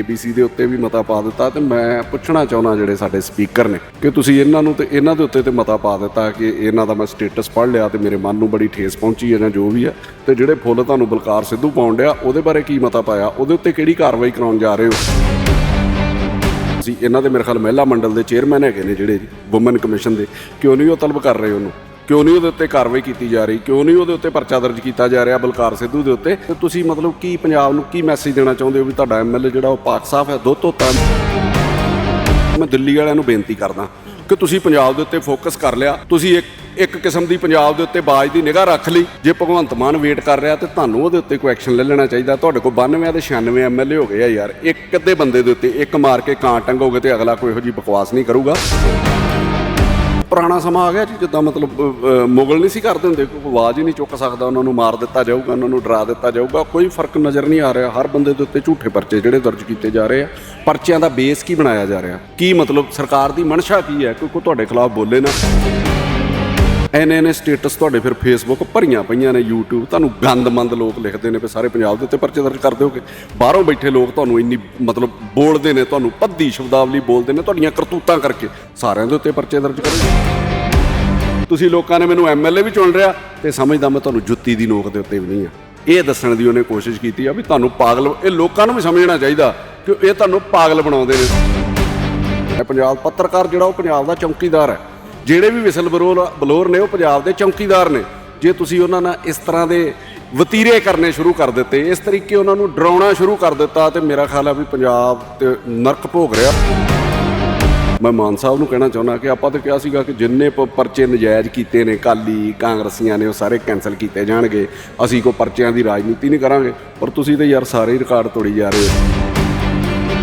ABC ਦੇ ਉੱਤੇ ਵੀ ਮਤਾ ਪਾ ਦਿੱਤਾ ਤੇ ਮੈਂ ਪੁੱਛਣਾ ਚਾਹੁੰਦਾ ਜਿਹੜੇ ਸਾਡੇ ਸਪੀਕਰ ਨੇ ਕਿ ਤੁਸੀਂ ਇਹਨਾਂ ਨੂੰ ਤੇ ਇਹਨਾਂ ਦੇ ਉੱਤੇ ਤੇ ਮਤਾ ਪਾ ਦਿੱਤਾ ਕਿ ਇਹਨਾਂ ਦਾ ਮੈਂ ਸਟੇਟਸ ਪੜ੍ਹ ਲਿਆ ਤੇ ਮੇਰੇ ਮਨ ਨੂੰ ਬੜੀ ਠੇਸ ਪਹੁੰਚੀ ਹੈ ਜਾਂ ਜੋ ਵੀ ਹੈ ਤੇ ਜਿਹੜੇ ਫੁੱਲ ਤੁਹਾਨੂੰ ਬਲਕਾਰ ਸਿੱਧੂ ਪਾਉਣ ਡਿਆ, ਉਹਦੇ ਬਾਰੇ ਕੀ ਮਤਾ ਪਾਇਆ? ਉਹਦੇ ਉੱਤੇ ਕਿਹੜੀ ਕਾਰਵਾਈ ਕਰਾਉਣ ਜਾ ਰਹੇ ਹੋ? ਸੀ ਇਹਨਾਂ ਦੇ ਮੇਰੇ ਖਿਆਲ ਮਹਿਲਾ ਮੰਡਲ ਦੇ ਚੇਅਰਮੈਨ ਹੈਗੇ ਨੇ ਜਿਹੜੇ ਔਮਨ ਕਮਿਸ਼ਨ ਦੇ। ਕਿਉਂ ਨਹੀਂ ਉਹ ਤਲਬ ਕਰ ਰਹੇ ਉਹਨੂੰ? ਕਿਉਂ ਨਹੀਂ ਉਹਦੇ ਉੱਤੇ ਕਾਰਵਾਈ ਕੀਤੀ ਜਾ ਰਹੀ? ਕਿਉਂ ਨਹੀਂ ਉਹਦੇ ਉੱਤੇ ਪਰਚਾ ਦਰਜ ਕੀਤਾ ਜਾ ਰਿਹਾ ਬਲਕਾਰ ਸਿੱਧੂ ਦੇ ਉੱਤੇ? ਤੇ ਤੁਸੀਂ ਮਤਲਬ ਕੀ ਪੰਜਾਬ ਨੂੰ ਕੀ ਮੈਸੇਜ ਦੇਣਾ ਚਾਹੁੰਦੇ ਹੋ ਵੀ ਤੁਹਾਡਾ ਐਮਐਲਏ ਜਿਹੜਾ ਉਹ ਪਾਕ ਸਾਫ਼ ਹੈ ਦੁੱਧ ਧੋਤਾ ਮੈਂ ਦਿੱਲੀ ਵਾਲਿਆਂ ਨੂੰ ਬੇਨਤੀ ਕਰਦਾ ਕਿ ਤੁਸੀਂ ਪੰਜਾਬ ਦੇ ਉੱਤੇ ਫੋਕਸ ਕਰ ਲਿਆ। ਤੁਸੀਂ ਇੱਕ ਇੱਕ ਕਿਸਮ ਦੀ ਪੰਜਾਬ ਦੇ ਉੱਤੇ ਬਾਜ ਦੀ ਨਿਗਾਹ ਰੱਖ ਲਈ। ਜੇ ਭਗਵੰਤ ਮਾਨ ਵੇਟ ਕਰ ਰਿਹਾ ਤੇ ਤੁਹਾਨੂੰ ਉਹਦੇ ਉੱਤੇ ਕੋਈ ਐਕਸ਼ਨ ਲੈ ਲੈਣਾ ਚਾਹੀਦਾ। ਤੁਹਾਡੇ ਕੋਲ 92 ਤੇ 96 ਐਮਐਲਏ ਹੋ ਗਏ ਆ ਯਾਰ। ਇੱਕ ਅੱਧੇ ਬੰਦੇ ਦੇ ਉੱਤੇ ਇੱਕ ਮਾਰ ਕੇ ਕਾਂ ਟੰਗੋਗੇ ਤੇ ਅਗਲਾ ਕੋਈ ਇਹੋ ਜੀ ਬਕਵਾਸ ਨਹੀਂ ਕਰੂਗਾ। ਪੁਰਾਣਾ ਸਮਾਂ ਆ ਗਿਆ ਜੀ, ਜਿੱਦਾਂ ਮਤਲਬ ਮੁਗਲ ਨਹੀਂ ਸੀ ਕਰਦੇ ਹੁੰਦੇ, ਕੋਈ ਆਵਾਜ਼ ਹੀ ਨਹੀਂ ਚੁੱਕ ਸਕਦਾ, ਉਹਨਾਂ ਨੂੰ ਮਾਰ ਦਿੱਤਾ ਜਾਊਗਾ, ਉਹਨਾਂ ਨੂੰ ਡਰਾ ਦਿੱਤਾ ਜਾਊਗਾ, ਕੋਈ ਫ਼ਰਕ ਨਜ਼ਰ ਨਹੀਂ ਆ ਰਿਹਾ, ਹਰ ਬੰਦੇ ਦੇ ਉੱਤੇ ਝੂਠੇ ਪਰਚੇ ਜਿਹੜੇ ਦਰਜ ਕੀਤੇ ਜਾ ਰਹੇ ਆ, ਪਰਚਿਆਂ ਦਾ ਬੇਸ ਕੀ ਬਣਾਇਆ ਜਾ ਰਿਹਾ? ਕੀ ਮਤਲਬ ਸਰਕਾਰ ਦੀ ਮਨਸ਼ਾ ਕੀ ਹੈ? ਕਿ ਕੋਈ ਤੁਹਾਡੇ ਖਿਲਾਫ ਬੋਲੇ ਨਾ। ਐਨੇ ਐਨੇ ਸਟੇਟਸ ਤੁਹਾਡੇ ਫਿਰ ਫੇਸਬੁੱਕ ਭਰੀਆਂ ਪਈਆਂ ਨੇ, YouTube, ਤੁਹਾਨੂੰ ਗੰਦਮੰਦ ਲੋਕ ਲਿਖਦੇ ਨੇ ਵੀ ਸਾਰੇ ਪੰਜਾਬ ਦੇ ਉੱਤੇ ਪਰਚੇ ਦਰਜ ਕਰ ਦਿਓਗੇ। ਬਾਹਰੋਂ ਬੈਠੇ ਲੋਕ ਤੁਹਾਨੂੰ ਇੰਨੀ ਮਤਲਬ ਬੋਲਦੇ ਨੇ, ਤੁਹਾਨੂੰ ਪੱਦੀ ਸ਼ਬਦਾਵਲੀ ਬੋਲਦੇ ਨੇ, ਤੁਹਾਡੀਆਂ ਕਰਤੂਤਾਂ ਕਰਕੇ ਸਾਰਿਆਂ ਦੇ ਉੱਤੇ ਪਰਚੇ ਦਰਜ ਕਰੋ। ਤੁਸੀਂ ਲੋਕਾਂ ਨੇ ਮੈਨੂੰ ਐਮਐਲਏ ਵੀ ਚੁਣ ਲਿਆ ਤੇ ਸਮਝਦਾ ਮੈਂ ਤੁਹਾਨੂੰ ਜੁੱਤੀ ਦੀ ਨੋਕ ਦੇ ਉੱਤੇ ਵੀ ਨਹੀਂ ਆ। ਇਹ ਦੱਸਣ ਦੀ ਉਹਨੇ ਕੋਸ਼ਿਸ਼ ਕੀਤੀ ਆ ਵੀ ਤੁਹਾਨੂੰ ਪਾਗਲ, ਇਹ ਲੋਕਾਂ ਨੂੰ ਵੀ ਸਮਝਣਾ ਚਾਹੀਦਾ ਕਿ ਇਹ ਤੁਹਾਨੂੰ ਪਾਗਲ ਬਣਾਉਂਦੇ ਨੇ। ਪੰਜਾਬ ਪੱਤਰਕਾਰ ਜਿਹੜਾ ਉਹ ਪੰਜਾਬ ਦਾ ਚੌਕੀਦਾਰ ਹੈ। ਜਿਹੜੇ ਵੀ ਵਿਸਲ ਬਰੋਲ ਬਲੋਰ ਨੇ, ਉਹ ਪੰਜਾਬ ਦੇ ਚੌਕੀਦਾਰ ਨੇ। ਜੇ ਤੁਸੀਂ ਉਹਨਾਂ ਨਾਲ ਇਸ ਤਰ੍ਹਾਂ ਦੇ ਵਤੀਰੇ ਕਰਨੇ ਸ਼ੁਰੂ ਕਰ ਦਿੱਤੇ, ਇਸ ਤਰੀਕੇ ਉਹਨਾਂ ਨੂੰ ਡਰਾਉਣਾ ਸ਼ੁਰੂ ਕਰ ਦਿੱਤਾ ਤੇ ਮੇਰਾ ਖਿਆਲ ਆ ਵੀ ਪੰਜਾਬ ਤੇ ਨਰਕ ਭੋਗ ਰਿਹਾ। ਮੈਂ ਮਾਨ ਸਾਹਿਬ ਨੂੰ ਕਹਿਣਾ ਚਾਹੁੰਦਾ ਕਿ ਆਪਾਂ ਤਾਂ ਕਿਹਾ ਸੀਗਾ ਕਿ ਜਿੰਨੇ ਪ- ਪਰਚੇ ਨਜਾਇਜ਼ ਕੀਤੇ ਨੇ ਕਾਲੀ ਕਾਂਗਰਸੀਆਂ ਨੇ, ਉਹ ਸਾਰੇ ਕੈਨਸਲ ਕੀਤੇ ਜਾਣਗੇ। ਅਸੀਂ ਕੋ ਪਰਚਿਆਂ ਦੀ ਰਾਜਨੀਤੀ ਨਹੀਂ ਕਰਾਂਗੇ। ਪਰ ਤੁਸੀਂ ਤਾਂ ਯਾਰ ਸਾਰੇ ਹੀ ਰਿਕਾਰਡ ਤੋੜੀ ਜਾ ਰਹੇ ਹੋ।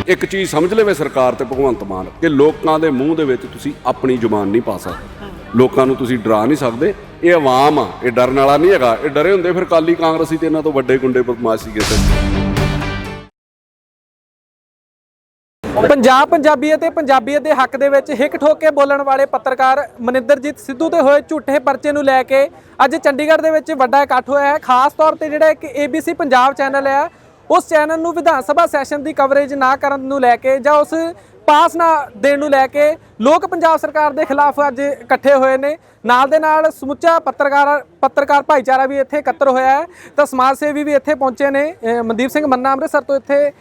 ਇੱਕ ਚੀਜ਼ ਸਮਝ ਲਵੇ ਸਰਕਾਰ ਤੇ ਭਗਵੰਤ ਮਾਨ, ਕਿ ਲੋਕਾਂ ਦੇ ਮੂੰਹ ਦੇ ਵਿੱਚ ਤੁਸੀਂ ਆਪਣੀ ਜ਼ੁਬਾਨ ਨਹੀਂ ਪਾ ਸਕਦੇ। ਲੋਕਾਂ ਨੂੰ ਤੁਸੀਂ ਡਰਾ ਨਹੀਂ ਸਕਦੇ। ਇਹ ਆਵਾਮ ਆ, ਇਹ ਡਰਨ ਵਾਲਾ ਨਹੀਂ ਹੈਗਾ। ਇਹ ਡਰੇ ਹੁੰਦੇ ਫਿਰ ਕਾਲੀ ਕਾਂਗਰਸੀ ਤੇ ਇਹਨਾਂ ਤੋਂ ਵੱਡੇ ਗੁੰਡੇ ਬਦਮਾਸ਼ ਸੀਗੇ ਤੇ ਪੰਜਾਬ ਪੰਜਾਬੀ ਅਤੇ ਪੰਜਾਬੀਅਤ ਦੇ ਹੱਕ ਦੇ ਵਿੱਚ ਹਿੱਕ ਠੋਕ ਕੇ ਬੋਲਣ ਵਾਲੇ ਪੱਤਰਕਾਰ ਮਨਿੰਦਰਜੀਤ ਸਿੱਧੂ ਤੇ ਹੋਏ ਝੂਠੇ ਪਰਚੇ ਨੂੰ ਲੈ ਕੇ ਅੱਜ ਚੰਡੀਗੜ੍ਹ ਦੇ ਵਿੱਚ ਵੱਡਾ ਇਕੱਠ ਹੋਇਆ ਹੈ। ਖਾਸ ਤੌਰ ਤੇ ਜਿਹੜਾ ਇੱਕ ABC ਪੰਜਾਬ ਚੈਨਲ ਹੈ ਉਸ ਚੈਨਲ ਨੂੰ ਵਿਧਾਨ ਸਭਾ ਸੈਸ਼ਨ ਦੀ ਕਵਰੇਜ ਨਾ ਕਰਨ ਨੂੰ ਲੈ ਕੇ ਜਾਂ ਉਸ ਪਾਸ ਨਾ ਦੇਣ ਨੂੰ ਲੈ ਕੇ ਲੋਕ ਪੰਜਾਬ ਸਰਕਾਰ ਦੇ ਖਿਲਾਫ ਅੱਜ ਇਕੱਠੇ ਹੋਏ ਨੇ। ਨਾਲ ਦੇ ਨਾਲ ਸਮੁੱਚਾ ਪੱਤਰਕਾਰ ਪੱਤਰਕਾਰ ਭਾਈਚਾਰਾ ਵੀ ਇੱਥੇ ਇਕੱਤਰ ਹੋਇਆ ਹੈ। ਤਾਂ ਸਮਾਜ ਸੇਵੀ ਵੀ ਇੱਥੇ ਪਹੁੰਚੇ ਨੇ। ਮਨਦੀਪ ਸਿੰਘ ਮੰਨਾ ਅੰਮ੍ਰਿਤਸਰ ਤੋਂ ਇੱਥੇ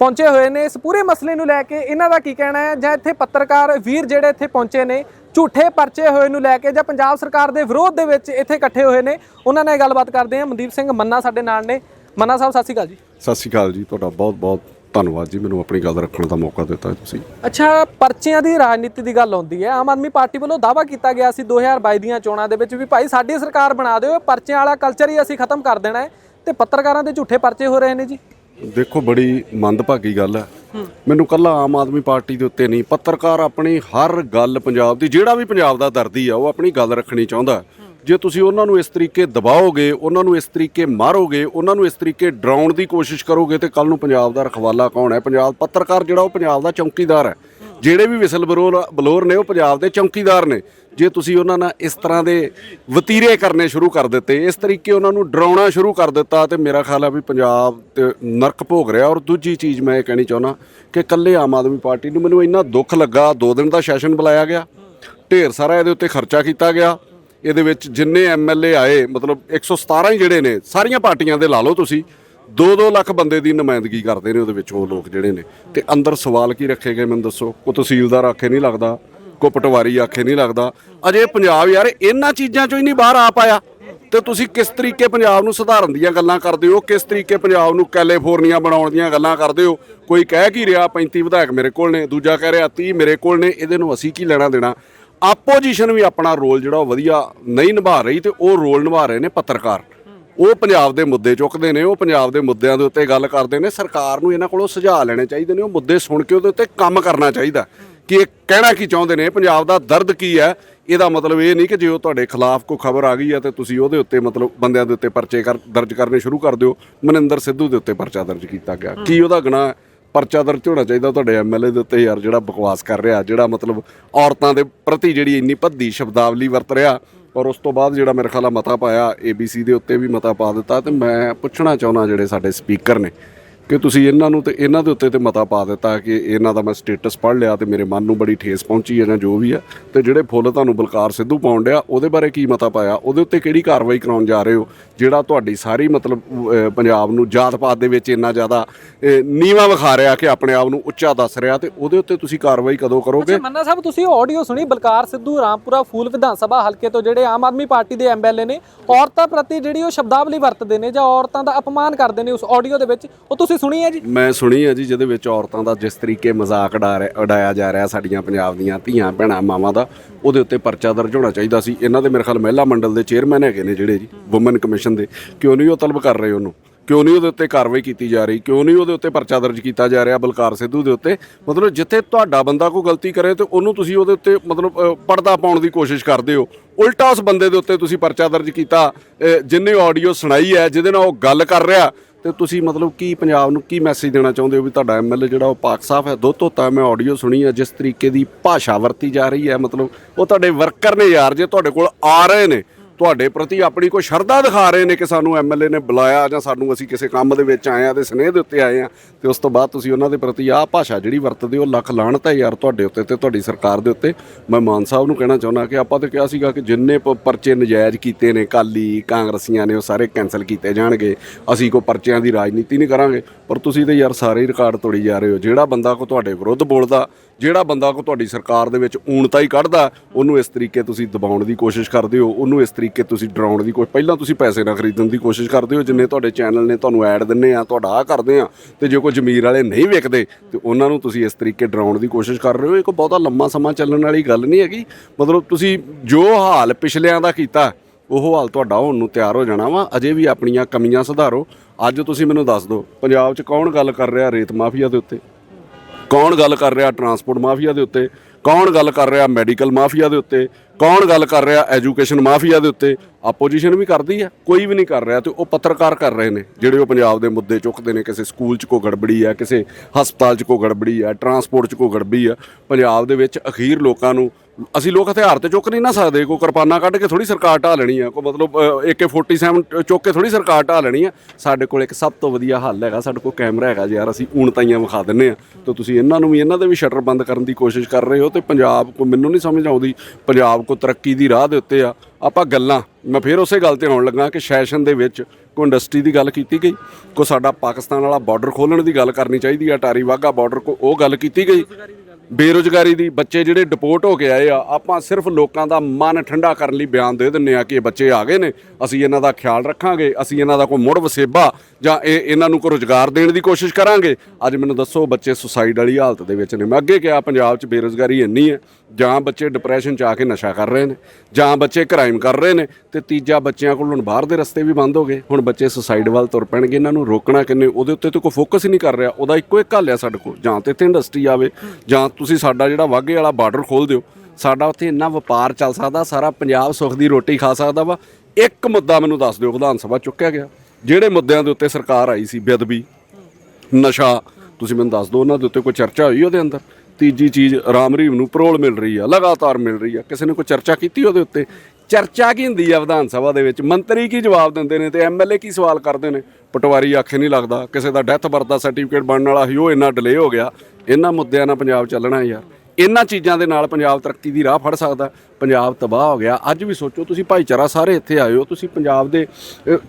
ਪਹੁੰਚੇ ਹੋਏ ਨੇ। ਇਸ ਪੂਰੇ ਮਸਲੇ ਨੂੰ ਲੈ ਕੇ ਇਹਨਾਂ ਦਾ ਕੀ ਕਹਿਣਾ ਹੈ? ਜਾਂ ਇੱਥੇ ਪੱਤਰਕਾਰ ਵੀਰ ਜਿਹੜੇ ਇੱਥੇ ਪਹੁੰਚੇ ਨੇ, ਝੂਠੇ ਪਰਚੇ ਹੋਏ ਨੂੰ ਲੈ ਕੇ ਜਾਂ ਪੰਜਾਬ ਸਰਕਾਰ ਦੇ ਵਿਰੋਧ ਦੇ ਵਿੱਚ ਇੱਥੇ ਇਕੱਠੇ ਹੋਏ ਨੇ, ਉਹਨਾਂ ਨਾਲ ਗੱਲਬਾਤ ਕਰਦੇ ਹਾਂ। ਮਨਦੀਪ ਸਿੰਘ ਮੰਨਾ ਸਾਡੇ ਨਾਲ ਨੇ। ਮੰਨਾ ਸਾਹਿਬ ਸਤਿ ਸ਼੍ਰੀ ਅਕਾਲ ਜੀ। ਸਤਿ ਸ਼੍ਰੀ ਅਕਾਲ ਜੀ ਤੁਹਾਡਾ ਬਹੁਤ ਬਹੁਤ ਧੰਨਵਾਦ ਜੀ ਮੈਨੂੰ ਆਪਣੀ ਗੱਲ ਰੱਖਣ ਦਾ ਮੌਕਾ ਦਿੱਤਾ ਤੁਸੀਂ। ਅੱਛਾ ਪਰਚਿਆਂ ਦੀ ਰਾਜਨੀਤੀ ਦੀ ਗੱਲ ਆਉਂਦੀ ਹੈ। ਆਮ ਆਦਮੀ ਪਾਰਟੀ ਵੱਲੋਂ ਦਾਅਵਾ ਕੀਤਾ ਗਿਆ ਸੀ 2022 ਦੀਆਂ ਚੋਣਾਂ ਦੇ ਵਿੱਚ ਵੀ ਭਾਈ ਸਾਡੀ ਸਰਕਾਰ ਬਣਾ ਦਿਓ ਇਹ ਪਰਚਿਆਂ ਵਾਲਾ ਕਲਚਰ ਹੀ ਅਸੀਂ ਖਤਮ ਕਰ ਦੇਣਾ ਹੈ ਤੇ ਪੱਤਰਕਾਰਾਂ ਦੇ ਝੂਠੇ ਪਰਚੇ ਹੋ ਰਹੇ ਨੇ ਜੀ। ਦੇਖੋ ਬੜੀ ਮੰਦਭਾਗੀ ਗੱਲ ਹੈ। ਮੈਨੂੰ ਕੱਲਾ ਆਮ ਆਦਮੀ ਪਾਰਟੀ ਦੇ ਉੱਤੇ ਨਹੀਂ ਪੱਤਰਕਾਰ ਆਪਣੀ ਹਰ ਗੱਲ ਪੰਜਾਬ ਦੀ ਜਿਹੜਾ ਵੀ ਪੰਜਾਬ ਦਾ ਦਰਦੀ ਆ ਉਹ ਆਪਣੀ ਗੱਲ ਰੱਖਣੀ ਚਾਹੁੰਦਾ। ਜੇ ਤੁਸੀਂ ਉਹਨਾਂ ਨੂੰ ਇਸ ਤਰੀਕੇ ਦਬਾਓਗੇ, ਉਹਨਾਂ ਨੂੰ ਇਸ ਤਰੀਕੇ ਮਾਰੋਗੇ, ਉਹਨਾਂ ਨੂੰ ਇਸ ਤਰੀਕੇ ਡਰਾਉਣ ਦੀ ਕੋਸ਼ਿਸ਼ ਕਰੋਗੇ ਤੇ ਕੱਲ ਨੂੰ ਪੰਜਾਬ ਦਾ ਰਖਵਾਲਾ ਕੌਣ ਹੈ? ਪੰਜਾਬ ਪੱਤਰਕਾਰ ਜਿਹੜਾ ਉਹ ਪੰਜਾਬ ਦਾ ਚੌਕੀਦਾਰ ਹੈ। ਜਿਹੜੇ ਵੀ ਵਿਸਲ ਬਰੋਲ ਬਲੋਰ ਨੇ ਉਹ ਪੰਜਾਬ ਦੇ ਚੌਕੀਦਾਰ ਨੇ। ਜੇ ਤੁਸੀਂ ਉਹਨਾਂ ਨਾਲ ਇਸ ਤਰ੍ਹਾਂ ਦੇ ਵਤੀਰੇ ਕਰਨੇ ਸ਼ੁਰੂ ਕਰ ਦਿੱਤੇ, ਇਸ ਤਰੀਕੇ ਉਹਨਾਂ ਨੂੰ ਡਰਾਉਣਾ ਸ਼ੁਰੂ ਕਰ ਦਿੱਤਾ ਤੇ ਮੇਰਾ ਖਿਆਲ ਹੈ ਵੀ ਪੰਜਾਬ ਤੇ ਨਰਕ ਭੋਗ ਰਿਹਾ। ਔਰ ਦੂਜੀ ਚੀਜ਼ ਮੈਂ ਇਹ ਕਹਿਣੀ ਚਾਹੁੰਦਾ ਕਿ ਕੱਲੇ ਆਮ ਆਦਮੀ ਪਾਰਟੀ ਨੂੰ ਮੈਨੂੰ ਇੰਨਾ ਦੁੱਖ ਲੱਗਾ, ਦੋ ਦਿਨ ਦਾ ਸੈਸ਼ਨ ਬੁਲਾਇਆ ਗਿਆ, ਢੇਰ ਸਾਰਾ ਇਹਦੇ ਉੱਤੇ ਖਰਚਾ ਕੀਤਾ ਗਿਆ ਇਹਦੇ ਵਿੱਚ ਜਿੰਨੇ ਐਮਐਲਏ ਆਏ, ਮਤਲਬ 117 ਹੀ ਜਿਹੜੇ ਨੇ, ਸਾਰੀਆਂ ਪਾਰਟੀਆਂ ਦੇ ਲਾ ਲਓ ਤੁਸੀਂ 2-2 ਲੱਖ ਬੰਦੇ ਦੀ ਨੁਮਾਇੰਦਗੀ ਕਰਦੇ ਨੇ ਉਹਦੇ ਵਿੱਚ ਉਹ ਲੋਕ ਜਿਹੜੇ ਨੇ। ਤੇ ਅੰਦਰ ਸਵਾਲ ਕੀ ਰੱਖੇ ਗਏ, ਮੈਨੂੰ ਦੱਸੋ? ਕੋ ਤਹਿਸੀਲਦਾਰ ਆਖੇ ਨਹੀਂ ਲੱਗਦਾ ਕੋ ਪਟਵਾਰੀ ਆਖੇ ਨਹੀਂ ਲੱਗਦਾ। ਅਜੇ ਪੰਜਾਬ ਯਾਰ, ਇਹਨਾਂ ਚੀਜ਼ਾਂ ਚੋਂ ਹੀ ਨਹੀਂ ਬਾਹਰ ਆ ਪਾਇਆ। ਤੇ ਤੁਸੀਂ ਕਿਸ ਤਰੀਕੇ ਪੰਜਾਬ ਨੂੰ ਸੁਧਾਰਨ ਦੀਆਂ ਗੱਲਾਂ ਕਰਦੇ ਹੋ? ਕਿਸ ਤਰੀਕੇ ਪੰਜਾਬ ਨੂੰ ਕੈਲੀਫੋਰਨੀਆ ਬਣਾਉਣ ਦੀਆਂ ਗੱਲਾਂ ਕਰਦੇ ਹੋ? ਕੋਈ ਕਹਿ ਕੀ ਰਿਹਾ? 35 ਵਿਧਾਇਕ ਮੇਰੇ ਕੋਲ ਨੇ, ਦੂਜਾ ਕਹਿ ਰਿਹਾ 30 ਮੇਰੇ ਕੋਲ ਨੇ, ਇਹਦੇ ਨੂੰ ਅਸੀਂ ਕੀ ਲੈਣਾ ਦੇਣਾ? ਆਪੋਜੀਸ਼ਨ ਵੀ ਆਪਣਾ ਰੋਲ ਜਿਹੜਾ ਉਹ ਵਧੀਆ ਨਹੀਂ ਨਿਭਾ ਰਹੀ ਤੇ ਉਹ ਰੋਲ ਨਿਭਾ ਰਹੇ ਨੇ ਪੱਤਰਕਾਰ। ਉਹ ਪੰਜਾਬ ਦੇ ਮੁੱਦੇ ਚੁੱਕਦੇ ਨੇ, ਉਹ ਪੰਜਾਬ ਦੇ ਮੁੱਦਿਆਂ ਦੇ ਉੱਤੇ ਗੱਲ ਕਰਦੇ ਨੇ, ਸਰਕਾਰ ਨੂੰ ਇਹਨਾਂ ਕੋਲੋਂ ਸੁਝਾਅ ਲੈਣੇ ਚਾਹੀਦੇ ਨੇ, ਉਹ ਮੁੱਦੇ ਸੁਣ ਕੇ ਉਹਦੇ ਉੱਤੇ ਕੰਮ ਕਰਨਾ ਚਾਹੀਦਾ। ਕਿ ਇਹ ਕਹਿਣਾ ਕੀ ਚਾਹੁੰਦੇ ਨੇ, ਪੰਜਾਬ ਦਾ ਦਰਦ ਕੀ ਹੈ? ਇਹਦਾ ਮਤਲਬ ਇਹ ਨਹੀਂ ਕਿ ਜੇ ਉਹ ਤੁਹਾਡੇ ਖਿਲਾਫ ਕੋਈ ਖਬਰ ਆ ਗਈ ਹੈ ਤੇ ਤੁਸੀਂ ਉਹਦੇ ਉੱਤੇ ਮਤਲਬ ਬੰਦਿਆਂ ਦੇ ਉੱਤੇ ਪਰਚੇ ਕਰ, ਦਰਜ ਕਰਨੇ ਸ਼ੁਰੂ ਕਰ ਦਿਓ। ਮਨਿੰਦਰ ਸਿੱਧੂ ਦੇ ਉੱਤੇ ਪਰਚਾ ਦਰਜ ਕੀਤਾ ਗਿਆ। ਕੀ ਉਹਦਾ ਗੁਨਾਹ ਪਰਚਾ ਦਰਜ ਹੋਣਾ ਚਾਹੀਦਾ ਤੁਹਾਡੇ ਐਮਐਲਏ ਦੇ ਉੱਤੇ ਯਾਰ, ਜਿਹੜਾ ਬਕਵਾਸ ਕਰ ਰਿਹਾ, ਜਿਹੜਾ ਮਤਲਬ ਔਰਤਾਂ ਦੇ ਪ੍ਰਤੀ ਜਿਹੜੀ ਇੰਨੀ ਭੱਦੀ ਸ਼ਬਦਾਵਲੀ ਵਰਤ ਰਿਹਾ ਔਰ ਉਸ ਤੋਂ ਬਾਅਦ ਜਿਹੜਾ ਮੇਰੇ ਖਿਆਲ ਆ ਮਤਾ ਪਾਇਆ ABC ਦੇ ਉੱਤੇ ਵੀ ਮਤਾ ਪਾ ਦਿੱਤਾ, ਤੇ ਮੈਂ ਪੁੱਛਣਾ ਚਾਹੁੰਦਾ ਜਿਹੜੇ ਸਾਡੇ ਸਪੀਕਰ ਨੇ। ਕਿ ਤੁਸੀਂ ਇਹਨਾਂ ਨੂੰ ਤੇ ਇਹਨਾਂ ਦੇ ਉੱਤੇ ਤੇ ਮਤਾ ਪਾ ਦਿੱਤਾ ਕਿ ਇਹਨਾਂ ਦਾ ਮੈਂ ਸਟੇਟਸ ਪੜ੍ਹ ਲਿਆ ਤੇ ਮੇਰੇ ਮਨ ਨੂੰ ਬੜੀ ਠੇਸ ਪਹੁੰਚੀ ਹੈ ਜਾਂ ਜੋ ਵੀ ਹੈ। ਤੇ ਜਿਹੜੇ ਫੁੱਲ ਤੁਹਾਨੂੰ ਬਲਕਾਰ ਸਿੱਧੂ ਪਾਉਣ ਡਿਆ ਉਹਦੇ ਬਾਰੇ ਕੀ ਮਤਾ ਪਾਇਆ? ਉਹਦੇ ਉੱਤੇ ਕਿਹੜੀ ਕਾਰਵਾਈ ਕਰਾਉਣ ਜਾ ਰਹੇ ਹੋ? ਜਿਹੜਾ ਤੁਹਾਡੀ ਸਾਰੀ ਮਤਲਬ ਪੰਜਾਬ ਨੂੰ ਜਾਤ ਪਾਤ ਦੇ ਵਿੱਚ ਇੰਨਾ ਜ਼ਿਆਦਾ ਅਹ, ਨੀਵਾਂ ਵਿਖਾ ਰਿਹਾ ਕਿ ਆਪਣੇ ਆਪ ਨੂੰ ਉੱਚਾ ਦੱਸ ਰਿਹਾ ਤੇ ਉਹਦੇ ਉੱਤੇ ਤੁਸੀਂ ਕਾਰਵਾਈ ਕਦੋਂ ਕਰੋਗੇ? ਮੰਨਾ ਸਾਹਿਬ ਤੁਸੀਂ ਆਡੀਓ ਸੁਣੀ ਬਲਕਾਰ ਸਿੱਧੂ ਰਾਮਪੁਰਾ ਫੂਲ ਵਿਧਾਨ ਸਭਾ ਹਲਕੇ ਤੋਂ ਜਿਹੜੇ ਆਮ ਆਦਮੀ ਪਾਰਟੀ ਦੇ ਐਮਐਲਏ ਨੇ ਔਰਤਾਂ ਪ੍ਰਤੀ ਜਿਹੜੀ ਉਹ ਸ਼ਬਦਾਵਲੀ ਵਰਤਦੇ ਨੇ ਜਾਂ ਔਰਤਾਂ ਦਾ ਅਪਮਾਨ ਕਰਦੇ ਨੇ ਉਸ ਆਡੀਓ ਦੇ ਵਿੱਚ ਉਹ ਤੁਸੀਂ ਸੁਣੀ ਹੈ ਜੀ? ਮੈਂ ਸੁਣੀ ਹੈ ਜੀ ਜਿਹਦੇ ਵਿੱਚ ਔਰਤਾਂ ਦਾ ਜਿਸ ਤਰੀਕੇ ਮਜ਼ਾਕ ਉਡਾ ਰਿਹਾ- ਉਡਾਇਆ ਜਾ ਰਿਹਾ ਸਾਡੀਆਂ ਪੰਜਾਬ ਦੀਆਂ ਧੀਆਂ ਭੈਣਾਂ ਮਾਵਾਂ ਦਾ ਉਹਦੇ ਉੱਤੇ ਪਰਚਾ ਦਰਜ ਹੋਣਾ ਚਾਹੀਦਾ ਸੀ। ਇਹਨਾਂ ਦੇ ਮੇਰੇ ਖਿਆਲ ਮਹਿਲਾ ਮੰਡਲ ਦੇ ਚੇਅਰਮੈਨ ਹੈਗੇ ਨੇ ਜਿਹੜੇ ਜੀ ਔਮਨ ਕਮਿਸ਼ਨ ਦੇ। ਕਿਉਂ ਨਹੀਂ ਉਹ ਤਲਬ ਕਰ ਰਹੇ ਉਹਨੂੰ? ਕਿਉਂ ਨਹੀਂ ਉਹਦੇ ਉੱਤੇ ਕਾਰਵਾਈ ਕੀਤੀ ਜਾ ਰਹੀ? ਕਿਉਂ ਨਹੀਂ ਉਹਦੇ ਉੱਤੇ ਪਰਚਾ ਦਰਜ ਕੀਤਾ ਜਾ ਰਿਹਾ ਬਲਕਾਰ ਸਿੱਧੂ ਦੇ ਉੱਤੇ? ਮਤਲਬ ਜਿੱਥੇ ਤੁਹਾਡਾ ਬੰਦਾ ਕੋਈ ਗਲਤੀ ਕਰੇ ਤੇ ਉਹਨੂੰ ਤੁਸੀਂ ਉਹਦੇ ਉੱਤੇ ਮਤਲਬ ਪਰਦਾ ਪਾਉਣ ਦੀ ਕੋਸ਼ਿਸ਼ ਕਰਦੇ ਹੋ। ਉਲਟਾ ਉਸ ਬੰਦੇ ਦੇ ਉੱਤੇ ਤੁਸੀਂ ਪਰਚਾ ਦਰਜ ਕੀਤਾ। ਅ, ਜਿਹਨੇ ਆਡੀਓ ਸੁਣਾਈ ਹੈ ਜਿਹਦੇ ਨਾਲ ਉਹ ਗੱਲ ਕਰ ਰਿਹਾ ਤੇ ਤੁਸੀਂ ਮਤਲਬ ਕੀ ਪੰਜਾਬ ਨੂੰ ਕੀ ਮੈਸੇਜ ਦੇਣਾ ਚਾਹੁੰਦੇ ਹੋ ਵੀ ਤੁਹਾਡਾ ਐਮਐਲਏ ਜਿਹੜਾ ਉਹ ਪਾਕ ਸਾਫ਼ ਹੈ? ਦੋ ਧੋਤਾ ਮੈਂ ਆਡੀਓ ਸੁਣੀ ਹੈ, ਜਿਸ ਤਰੀਕੇ ਦੀ ਭਾਸ਼ਾ ਵਰਤੀ ਜਾ ਰਹੀ ਹੈ, ਮਤਲਬ ਉਹ ਤੁਹਾਡੇ ਵਰਕਰ ਨੇ ਯਾਰ, ਜੇ ਤੁਹਾਡੇ ਕੋਲ ਆ ਰਹੇ ਨੇ ਤੁਹਾਡੇ ਪ੍ਰਤੀ ਆਪਣੀ ਕੋਈ ਸ਼ਰਧਾ ਦਿਖਾ ਰਹੇ ਨੇ ਕਿ ਸਾਨੂੰ ਐਮਐਲਏ ਨੇ ਬੁਲਾਇਆ ਜਾਂ ਸਾਨੂੰ ਅਸੀਂ ਕਿਸੇ ਕੰਮ ਦੇ ਵਿੱਚ ਆਏ ਆ ਤੇ ਸਨੇਹ ਦੇ ਉੱਤੇ ਆਏ ਆ ਤੇ ਉਸ ਤੋਂ ਬਾਅਦ ਤੁਸੀਂ ਉਹਨਾਂ ਦੇ ਪ੍ਰਤੀ ਆਹ ਭਾਸ਼ਾ ਜਿਹੜੀ ਵਰਤਦੇ ਹੋ, ਲੱਖ ਲਾਹਣਤ ਹੈ ਯਾਰ ਤੁਹਾਡੇ ਉੱਤੇ ਤੇ ਤੁਹਾਡੀ ਸਰਕਾਰ ਦੇ ਉੱਤੇ। ਮੈਂ ਮਾਨ ਸਾਹਿਬ ਨੂੰ ਕਹਿਣਾ ਚਾਹੁੰਦਾ ਕਿ ਆਪਾਂ ਤਾਂ ਕਿਹਾ ਸੀਗਾ ਕਿ ਜਿੰਨੇ ਪ- ਪਰਚੇ ਨਜਾਇਜ਼ ਕੀਤੇ ਨੇ ਕਾਲੀ ਕਾਂਗਰਸੀਆਂ ਨੇ ਉਹ ਸਾਰੇ ਕੈਨਸਲ ਕੀਤੇ ਜਾਣਗੇ। ਅਸੀਂ ਕੋਈ ਪਰਚਿਆਂ ਦੀ ਰਾਜਨੀਤੀ ਨਹੀਂ ਕਰਾਂਗੇ। ਪਰ ਤੁਸੀਂ ਤੇ ਯਾਰ ਸਾਰੇ ਹੀ ਰਿਕਾਰਡ ਤੋੜੀ ਜਾ ਰਹੇ ਹੋ। ਜਿਹੜਾ ਬੰਦਾ ਕੋ ਤੁਹਾਡੇ ਵਿਰੁੱਧ ਬੋਲਦਾ ਜਿਹੜਾ ਬੰਦਾ ਕੋ ਤੁਹਾਡੀ ਸਰਕਾਰ ਦੇ ਵਿੱਚ ਊਣਤਾ ਹੀ ਕੱਢਦਾ, ਉਹਨੂੰ ਇਸ ਤਰੀਕੇ ਤੁਸੀਂ ਦਬਾਉਣ ਦੀ ਕੋਸ਼ਿਸ਼ ਕਰਦੇ ਹੋ, ਉਹਨੂੰ ਇਸ ਤਰੀਕੇ ਤੁਸੀਂ ਡਰਾਉਣ ਦੀ ਕੋਸ਼ਿਸ਼ ਪਹਿਲਾਂ ਤੁਸੀਂ ਪੈਸੇ ਨਾ ਖਰੀਦਣ ਦੀ ਕੋਸ਼ਿਸ਼ ਕਰਦੇ ਹੋ, ਜਿੰਨੇ ਤੁਹਾਡੇ ਚੈਨਲ ਨੇ, ਤੁਹਾਨੂੰ ਐਡ ਦਿੰਨੇ ਆ, ਤੁਹਾਡਾ ਆ ਕਰਦੇ ਆ, ਤੇ ਜੇ ਕੋਈ ਜ਼ਮੀਰ ਵਾਲੇ ਨਹੀਂ ਵਿਕਦੇ, ਤੇ ਉਹਨਾਂ ਨੂੰ ਤੁਸੀਂ ਇਸ ਤਰੀਕੇ ਡਰਾਉਣ ਦੀ ਕੋਸ਼ਿਸ਼ ਕਰ ਰਹੇ ਹੋ। ਇਹ ਕੋਈ ਬਹੁਤਾ ਲੰਮਾ ਸਮਾਂ ਚੱਲਣ ਵਾਲੀ ਗੱਲ ਨਹੀਂ ਹੈਗੀ। ਮਤਲਬ ਤੁਸੀਂ ਜੋ ਹਾਲ ਪਿਛਲਿਆਂ ਦਾ ਕੀਤਾ, ਉਹ ਹਾਲ ਤੁਹਾਡਾ ਹੋਣ ਨੂੰ ਤਿਆਰ ਹੋ ਜਾਣਾ ਵਾ, ਅਜੇ ਵੀ ਆਪਣੀਆਂ ਕਮੀਆਂ ਸੁਧਾਰੋ। ਅੱਜ ਤੁਸੀਂ ਮੈਨੂੰ ਦੱਸ ਦਿਓ, ਪੰਜਾਬ 'ਚ ਕੌਣ ਗੱਲ ਕਰ ਰਿਹਾ ਰੇਤ ਮਾਫੀਆ ਦੇ ਉੱਤੇ? ਕੌਣ ਗੱਲ ਕਰ ਰਿਹਾ ਟਰਾਂਸਪੋਰਟ ਮਾਫੀਆ ਦੇ ਉੱਤੇ? ਕੌਣ ਗੱਲ ਕਰ ਰਿਹਾ ਮੈਡੀਕਲ ਮਾਫੀਆ ਦੇ ਉੱਤੇ? ਕੌਣ ਗੱਲ ਕਰ ਰਿਹਾ ਐਜੂਕੇਸ਼ਨ ਮਾਫੀਆ ਦੇ ਉੱਤੇ? ਆਪੋਜੀਸ਼ਨ ਵੀ ਕਰਦੀ ਹੈ, ਕੋਈ ਵੀ ਨਹੀਂ ਕਰ ਰਿਹਾ ਤੇ ਉਹ ਪੱਤਰਕਾਰ ਕਰ ਰਹੇ ਨੇ, ਜਿਹੜੇ ਉਹ ਪੰਜਾਬ ਦੇ ਮੁੱਦੇ ਚੁੱਕਦੇ ਨੇ, ਕਿਸੇ ਸਕੂਲ 'ਚ ਕੋ ਗੜਬੜੀ ਹੈ, ਕਿਸੇ ਹਸਪਤਾਲ 'ਚ ਕੋ ਗੜਬੜੀ ਹੈ, ਟਰਾਂਸਪੋਰਟ 'ਚ ਕੋ ਗੜਬੜੀ ਹੈ, ਪੰਜਾਬ ਦੇ ਵਿੱਚ ਅਖੀਰ ਲੋਕਾਂ ਨੂੰ ਅਸੀਂ ਲੋਕ ਹਥਿਆਰ ਤੇ ਚੁੱਕ ਨਹੀਂ ਨਾ ਸਕਦੇ, ਕੋਈ ਕਿਰਪਾਨਾ ਕੱਢ ਕੇ ਥੋੜੀ ਸਰਕਾਰ ਢਾ ਲੈਣੀ ਆ, ਕੋਈ ਮਤਲਬ AK47 ਚੁੱਕ ਕੇ ਥੋੜੀ ਸਰਕਾਰ ਢਾ ਲੈਣੀ ਆ। ਸਾਡੇ ਕੋਲ ਇੱਕ ਸਭ ਤੋਂ ਵਧੀਆ ਹੱਲ ਹੈਗਾ, ਸਾਡੇ ਕੋਲ ਕੈਮਰਾ ਹੈਗਾ ਜੀ, ਯਾਰ ਅਸੀਂ ਊਣਤਾਈਆਂ ਵਿਖਾ ਦਿੰਨੇ ਆ। ਤੇ ਤੁਸੀਂ ਇਹਨਾਂ ਨੂੰ ਵੀ, ਇਹਨਾਂ ਦੇ ਵੀ ਸ਼ਟਰ ਬੰਦ ਕਰਨ ਦੀ ਕੋਸ਼ਿਸ਼ ਕਰ ਰਹੇ ਹੋ ਤੇ ਪੰਜਾਬ ਕੋ, ਮੈਨੂੰ ਨਹੀਂ ਸਮਝ ਆਉਂਦੀ, ਪੰਜਾਬ ਕੋ ਤਰੱਕੀ ਦੀ ਰਾਹ ਦੇ ਉੱਤੇ ਆ। ਆਪਾਂ ਗੱਲਾਂ, ਮੈਂ ਫਿਰ ਉਸੇ ਗੱਲ ਤੇ ਆਉਣ ਲੱਗਾ ਕਿ ਸੈਸ਼ਨ ਦੇ ਵਿੱਚ ਕੋਈ ਇੰਡਸਟਰੀ ਦੀ ਗੱਲ ਕੀਤੀ ਗਈ ਕੋ ਸਾਡਾ ਪਾਕਿਸਤਾਨ ਵਾਲਾ ਬਾਰਡਰ ਖੋਲਣ ਦੀ ਗੱਲ ਕਰਨੀ ਚਾਹੀਦੀ ਆ ਟਾਰੀ ਵਾਗਾ ਬਾਰਡਰ ਕੋ, ਉਹ ਗੱਲ ਕੀਤੀ ਗਈ। ਬੇਰੁਜ਼ਗਾਰੀ ਦੀ ਬੱਚੇ ਜਿਹੜੇ ਡਿਪੋਰਟ ਹੋ ਕੇ ਆਏ ਆ, ਆਪਾਂ ਸਿਰਫ ਲੋਕਾਂ ਦਾ ਮਨ ਠੰਡਾ ਕਰਨ ਲਈ ਬਿਆਨ ਦੇ ਦਿੰਨੇ ਆ ਕਿ ਇਹ ਬੱਚੇ ਆ ਗਏ ਨੇ। ਅਸੀਂ ਇਹਨਾਂ ਦਾ ਖਿਆਲ ਰੱਖਾਂਗੇ, ਅਸੀਂ ਇਹਨਾਂ ਦਾ ਕੋਈ ਮੁੜ ਵਸੇਬਾ ਜਾਂ ਇਹ ਇਹਨਾਂ ਨੂੰ ਕੋਈ ਰੁਜ਼ਗਾਰ ਦੇਣ ਦੀ ਕੋਸ਼ਿਸ਼ ਕਰਾਂਗੇ। ਅੱਜ ਮੈਨੂੰ ਦੱਸੋ ਬੱਚੇ ਸੁਸਾਈਡ ਵਾਲੀ ਹਾਲਤ ਦੇ ਵਿੱਚ ਨੇ। ਮੈਂ ਅੱਗੇ ਕਿਹਾ, ਪੰਜਾਬ 'ਚ ਬੇਰੁਜ਼ਗਾਰੀ ਇੰਨੀ ਹੈ, ਜਾਂ ਬੱਚੇ ਡਿਪਰੈਸ਼ਨ 'ਚ ਆ ਕੇ ਨਸ਼ਾ ਕਰ ਰਹੇ ਨੇ, ਜਾਂ ਬੱਚੇ ਕ੍ਰਾਈਮ ਕਰ ਰਹੇ ਨੇ, ਤੇ ਤੀਜਾ ਬੱਚਿਆਂ ਕੋਲ ਹੁਣ ਬਾਹਰ ਦੇ ਰਸਤੇ ਵੀ ਬੰਦ ਹੋ ਗਏ। ਹੁਣ ਬੱਚੇ ਸੁਸਾਈਡ ਵੱਲ ਤੁਰ ਪੈਣਗੇ, ਇਹਨਾਂ ਨੂੰ ਰੋਕਣਾ ਕਿੰਨੇ, ਉਹਦੇ ਉੱਤੇ ਤਾਂ ਕੋਈ ਫੋਕਸ ਹੀ ਨਹੀਂ ਕਰ ਰਿਹਾ। ਉਹਦਾ ਇੱਕੋ ਇੱਕ ਹੱਲ ਹੈ ਸਾਡੇ ਕੋਲ, ਜਾਂ ਤੇ ਇੱਥੇ ਇੰਡਸਟਰੀ ਆਵੇ, ਜਾਂ ਤੁਸੀਂ ਸਾਡਾ ਜਿਹੜਾ ਵਾਘੇ ਵਾਲਾ ਬਾਰਡਰ ਖੋਲ ਦਿਓ, ਸਾਡਾ ਉੱਥੇ ਇੰਨਾ ਵਪਾਰ ਚੱਲ ਸਕਦਾ, ਸਾਰਾ ਪੰਜਾਬ ਸੁੱਖ ਦੀ ਰੋਟੀ ਖਾ ਸਕਦਾ ਵਾ। ਇੱਕ ਮੁੱਦਾ ਮੈਨੂੰ ਦੱਸ ਦਿਓ, ਵਿਧਾਨ ਸਭਾ ਚੁੱਕਿਆ ਗਿਆ। ਜਿਹੜੇ ਮੁੱਦਿਆਂ ਦੇ ਉੱਤੇ ਸਰਕਾਰ ਆਈ ਸੀ, ਬੇਅਦਬੀ, ਨਸ਼ਾ, ਤੁਸੀਂ ਮੈਨੂੰ ਦੱਸ ਦਿਓ, ਉਹਨਾਂ ਦੇ ਉੱਤੇ ਕੋਈ ਚਰਚਾ ਹੋਈ ਉਹਦੇ ਅੰਦਰ? ਤੀਜੀ ਚੀਜ਼, ਰਾਮ ਰਹੀਮ ਨੂੰ ਪਰੋਲ ਮਿਲ ਰਹੀ ਆ, ਲਗਾਤਾਰ ਮਿਲ ਰਹੀ ਆ। ਕਿਸੇ ਨੇ ਕੋਈ ਚਰਚਾ ਕੀਤੀ ਉਹਦੇ ਉੱਤੇ? ਚਰਚਾ ਕੀ ਹੁੰਦੀ ਆ ਵਿਧਾਨ ਸਭਾ ਦੇ ਵਿੱਚ? ਮੰਤਰੀ ਕੀ ਜਵਾਬ ਦਿੰਦੇ ਨੇ ਤੇ ਐਮਐਲਏ ਕੀ ਸਵਾਲ ਕਰਦੇ ਨੇ? ਪਟਵਾਰੀ ਆਖੇ ਨਹੀਂ ਲੱਗਦਾ, ਕਿਸੇ ਦਾ ਡੈਥ ਬਰਥ ਦਾ ਸਰਟੀਫਿਕੇਟ ਬਣਨ ਵਾਲਾ ਸੀ, ਉਹ ਇੰਨਾ ਡਿਲੇ ਹੋ ਗਿਆ। ਇਹਨਾਂ ਮੁੱਦਿਆਂ ਨਾਲ ਪੰਜਾਬ ਚੱਲਣਾ ਯਾਰ। ਇਹਨਾਂ ਚੀਜ਼ਾਂ ਦੇ ਨਾਲ ਪੰਜਾਬ ਤਰੱਕੀ ਦੀ ਰਾਹ ਫੜ ਸਕਦਾ। ਪੰਜਾਬ ਤਬਾਹ ਹੋ ਗਿਆ। ਅੱਜ ਵੀ ਸੋਚੋ, ਤੁਸੀਂ ਭਾਈਚਾਰਾ ਸਾਰੇ ਇੱਥੇ ਆਏ ਹੋ। ਤੁਸੀਂ ਪੰਜਾਬ ਦੇ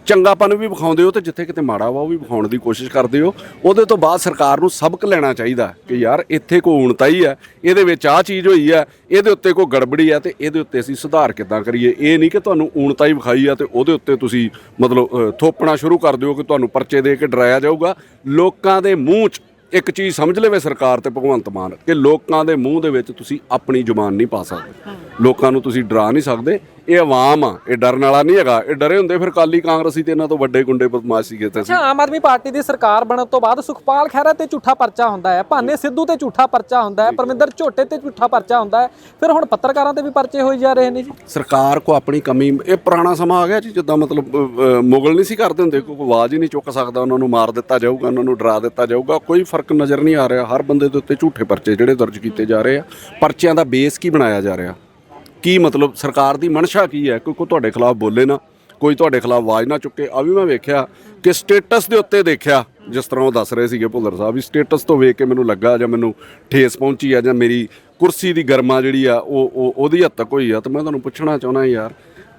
ਚੰਗਾਪਨ ਵੀ ਵਿਖਾਉਂਦੇ ਹੋ ਤੇ ਜਿੱਥੇ ਕਿਤੇ ਮਾੜਾ ਵਾ ਉਹ ਵੀ ਵਿਖਾਉਣ ਦੀ ਕੋਸ਼ਿਸ਼ ਕਰਦੇ ਹੋ। ਉਹਦੇ ਤੋਂ ਬਾਅਦ ਸਰਕਾਰ ਨੂੰ ਸਬਕ ਲੈਣਾ ਚਾਹੀਦਾ ਕਿ ਯਾਰ ਇੱਥੇ ਕੋਈ ਊਣਤਾ ਹੀ ਹੈ ਇਹਦੇ ਵਿੱਚ ਆਹ ਚੀਜ਼ ਹੋਈ ਹੈ, ਇਹਦੇ ਉੱਤੇ ਕੋਈ ਗੜਬੜੀ ਹੈ ਤੇ ਇਹਦੇ ਉੱਤੇ ਅਸੀਂ ਸੁਧਾਰ ਕਿੱਦਾਂ ਕਰੀਏ? ਇਹ ਨਹੀਂ ਕਿ ਤੁਹਾਨੂੰ ਊਣਤਾ ਹੀ ਵਿਖਾਈ ਆ ਤੇ ਉਹਦੇ ਉੱਤੇ ਤੁਸੀਂ ਮਤਲਬ ਥੋਪਣਾ ਸ਼ੁਰੂ ਕਰ ਦਿਓ ਕਿ ਤੁਹਾਨੂੰ ਪਰਚੇ ਦੇ ਕੇ ਡਰਾਇਆ ਜਾਊਗਾ। ਲੋਕਾਂ ਦੇ ਮੂੰਹ 'ਚ ਇੱਕ ਚੀਜ਼ ਸਮਝ ਲਵੇ ਸਰਕਾਰ ਤੇ ਭਗਵੰਤ ਮਾਨ ਕਿ ਲੋਕਾਂ ਦੇ ਮੂੰਹ ਦੇ ਵਿੱਚ ਤੁਸੀਂ ਆਪਣੀ ਜ਼ੁਬਾਨ ਨਹੀਂ ਪਾ ਸਕਦੇ। ਲੋਕਾਂ ਨੂੰ ਤੁਸੀਂ ਡਰਾ ਨਹੀਂ ਸਕਦੇ। ਇਹ ਆਵਾਮ ਆ ਇਹ ਡਰਨ ਵਾਲਾ ਨਹੀਂ ਹੈਗਾ। ਇਹ ਡਰੇ ਹੁੰਦੇ ਫਿਰ ਕਾਲੀ ਕਾਂਗਰਸੀ ਤੇ ਇਹਨਾਂ ਤੋਂ ਵੱਡੇ ਗੁੰਡੇ ਬਦਮਾਸ਼ ਸੀਗੇ ਤੇ ਅਸੀਂ ਅੱਛਾ ਆਮ ਆਦਮੀ ਪਾਰਟੀ ਦੀ ਸਰਕਾਰ ਬਣਨ ਤੋਂ ਬਾਅਦ ਸੁਖਪਾਲ ਖਹਿਰਾ ਤੇ ਝੂਠਾ ਪਰਚਾ ਹੁੰਦਾ ਹੈ ਭਾਨੇ ਸਿੱਧੂ ਤੇ ਝੂਠਾ ਪਰਚਾ ਹੁੰਦਾ ਹੈ ਪਰਮਿੰਦਰ ਝੋਟੇ ਤੇ ਝੂਠਾ ਪਰਚਾ ਹੁੰਦਾ ਹੈ। ਫਿਰ ਹੁਣ ਪੱਤਰਕਾਰਾਂ ਤੇ ਵੀ ਪਰਚੇ ਹੋਈ ਜਾ ਰਹੇ ਨੇ ਜੀ। ਸਰਕਾਰ ਕੋ ਆਪਣੀ ਕਮੀ ਇਹ ਪੁਰਾਣਾ ਸਮਾਂ ਆ ਗਿਆ ਜੀ ਜਿੱਦਾਂ ਮਤਲਬ ਅ, ਮੁਗਲ ਨਹੀਂ ਸੀ ਕਰਦੇ ਹੁੰਦੇ ਕੋਈ ਆਵਾਜ਼ ਹੀ ਨਹੀਂ ਚੁੱਕ ਸਕਦਾ ਉਹਨਾਂ ਨੂੰ ਮਾਰ ਦਿੱਤਾ ਜਾਊਗਾ ਉਹਨਾਂ ਨੂੰ ਡਰਾ ਦਿੱਤਾ ਜਾਊਗਾ ਕੋਈ ਫ਼ਰਕ ਨਜ਼ਰ ਨਹੀਂ ਆ ਰਿਹਾ। ਹਰ ਬੰਦੇ ਦੇ ਉੱਤੇ ਝੂਠੇ ਪਰਚੇ ਜਿਹੜੇ ਦਰਜ ਕੀਤੇ ਜਾ ਰਹੇ ਆ। ਪਰਚਿਆਂ ਦਾ ਬੇਸ ਕੀ ਬਣਾਇਆ ਜਾ ਰਿਹਾ? ਕੀ ਮਤਲਬ ਸਰਕਾਰ ਦੀ ਮਨਸ਼ਾ ਕੀ ਹੈ? ਕੋਈ ਕੋ ਤੁਹਾਡੇ ਖਿਲਾਫ ਬੋਲੇ ਨਾ, ਕੋਈ ਤੁਹਾਡੇ ਖਿਲਾਫ ਆਵਾਜ਼ ਨਾ ਚੁੱਕੇ। ਆ ਵੀ ਮੈਂ ਵੇਖਿਆ ਕਿ ਸਟੇਟਸ ਦੇ ਉੱਤੇ ਦੇਖਿਆ, ਜਿਸ ਤਰ੍ਹਾਂ ਉਹ ਦੱਸ ਰਹੇ ਸੀਗੇ ਭੁੱਲਰ ਸਾਹਿਬ, ਵੀ ਸਟੇਟਸ ਤੋਂ ਵੇਖ ਕੇ ਮੈਨੂੰ ਲੱਗਾ ਜਾਂ ਮੈਨੂੰ ਠੇਸ ਪਹੁੰਚੀ ਆ ਜਾਂ ਮੇਰੀ ਕੁਰਸੀ ਦੀ ਗਰਮਾ ਜਿਹੜੀ ਆ, ਉਹ ਉਹ ਉਹਦੀ ਹੱਦ ਤੱਕ ਹੋਈ ਆ। ਤਾਂ ਮੈਂ ਤੁਹਾਨੂੰ ਪੁੱਛਣਾ ਚਾਹੁੰਦਾ ਯਾਰ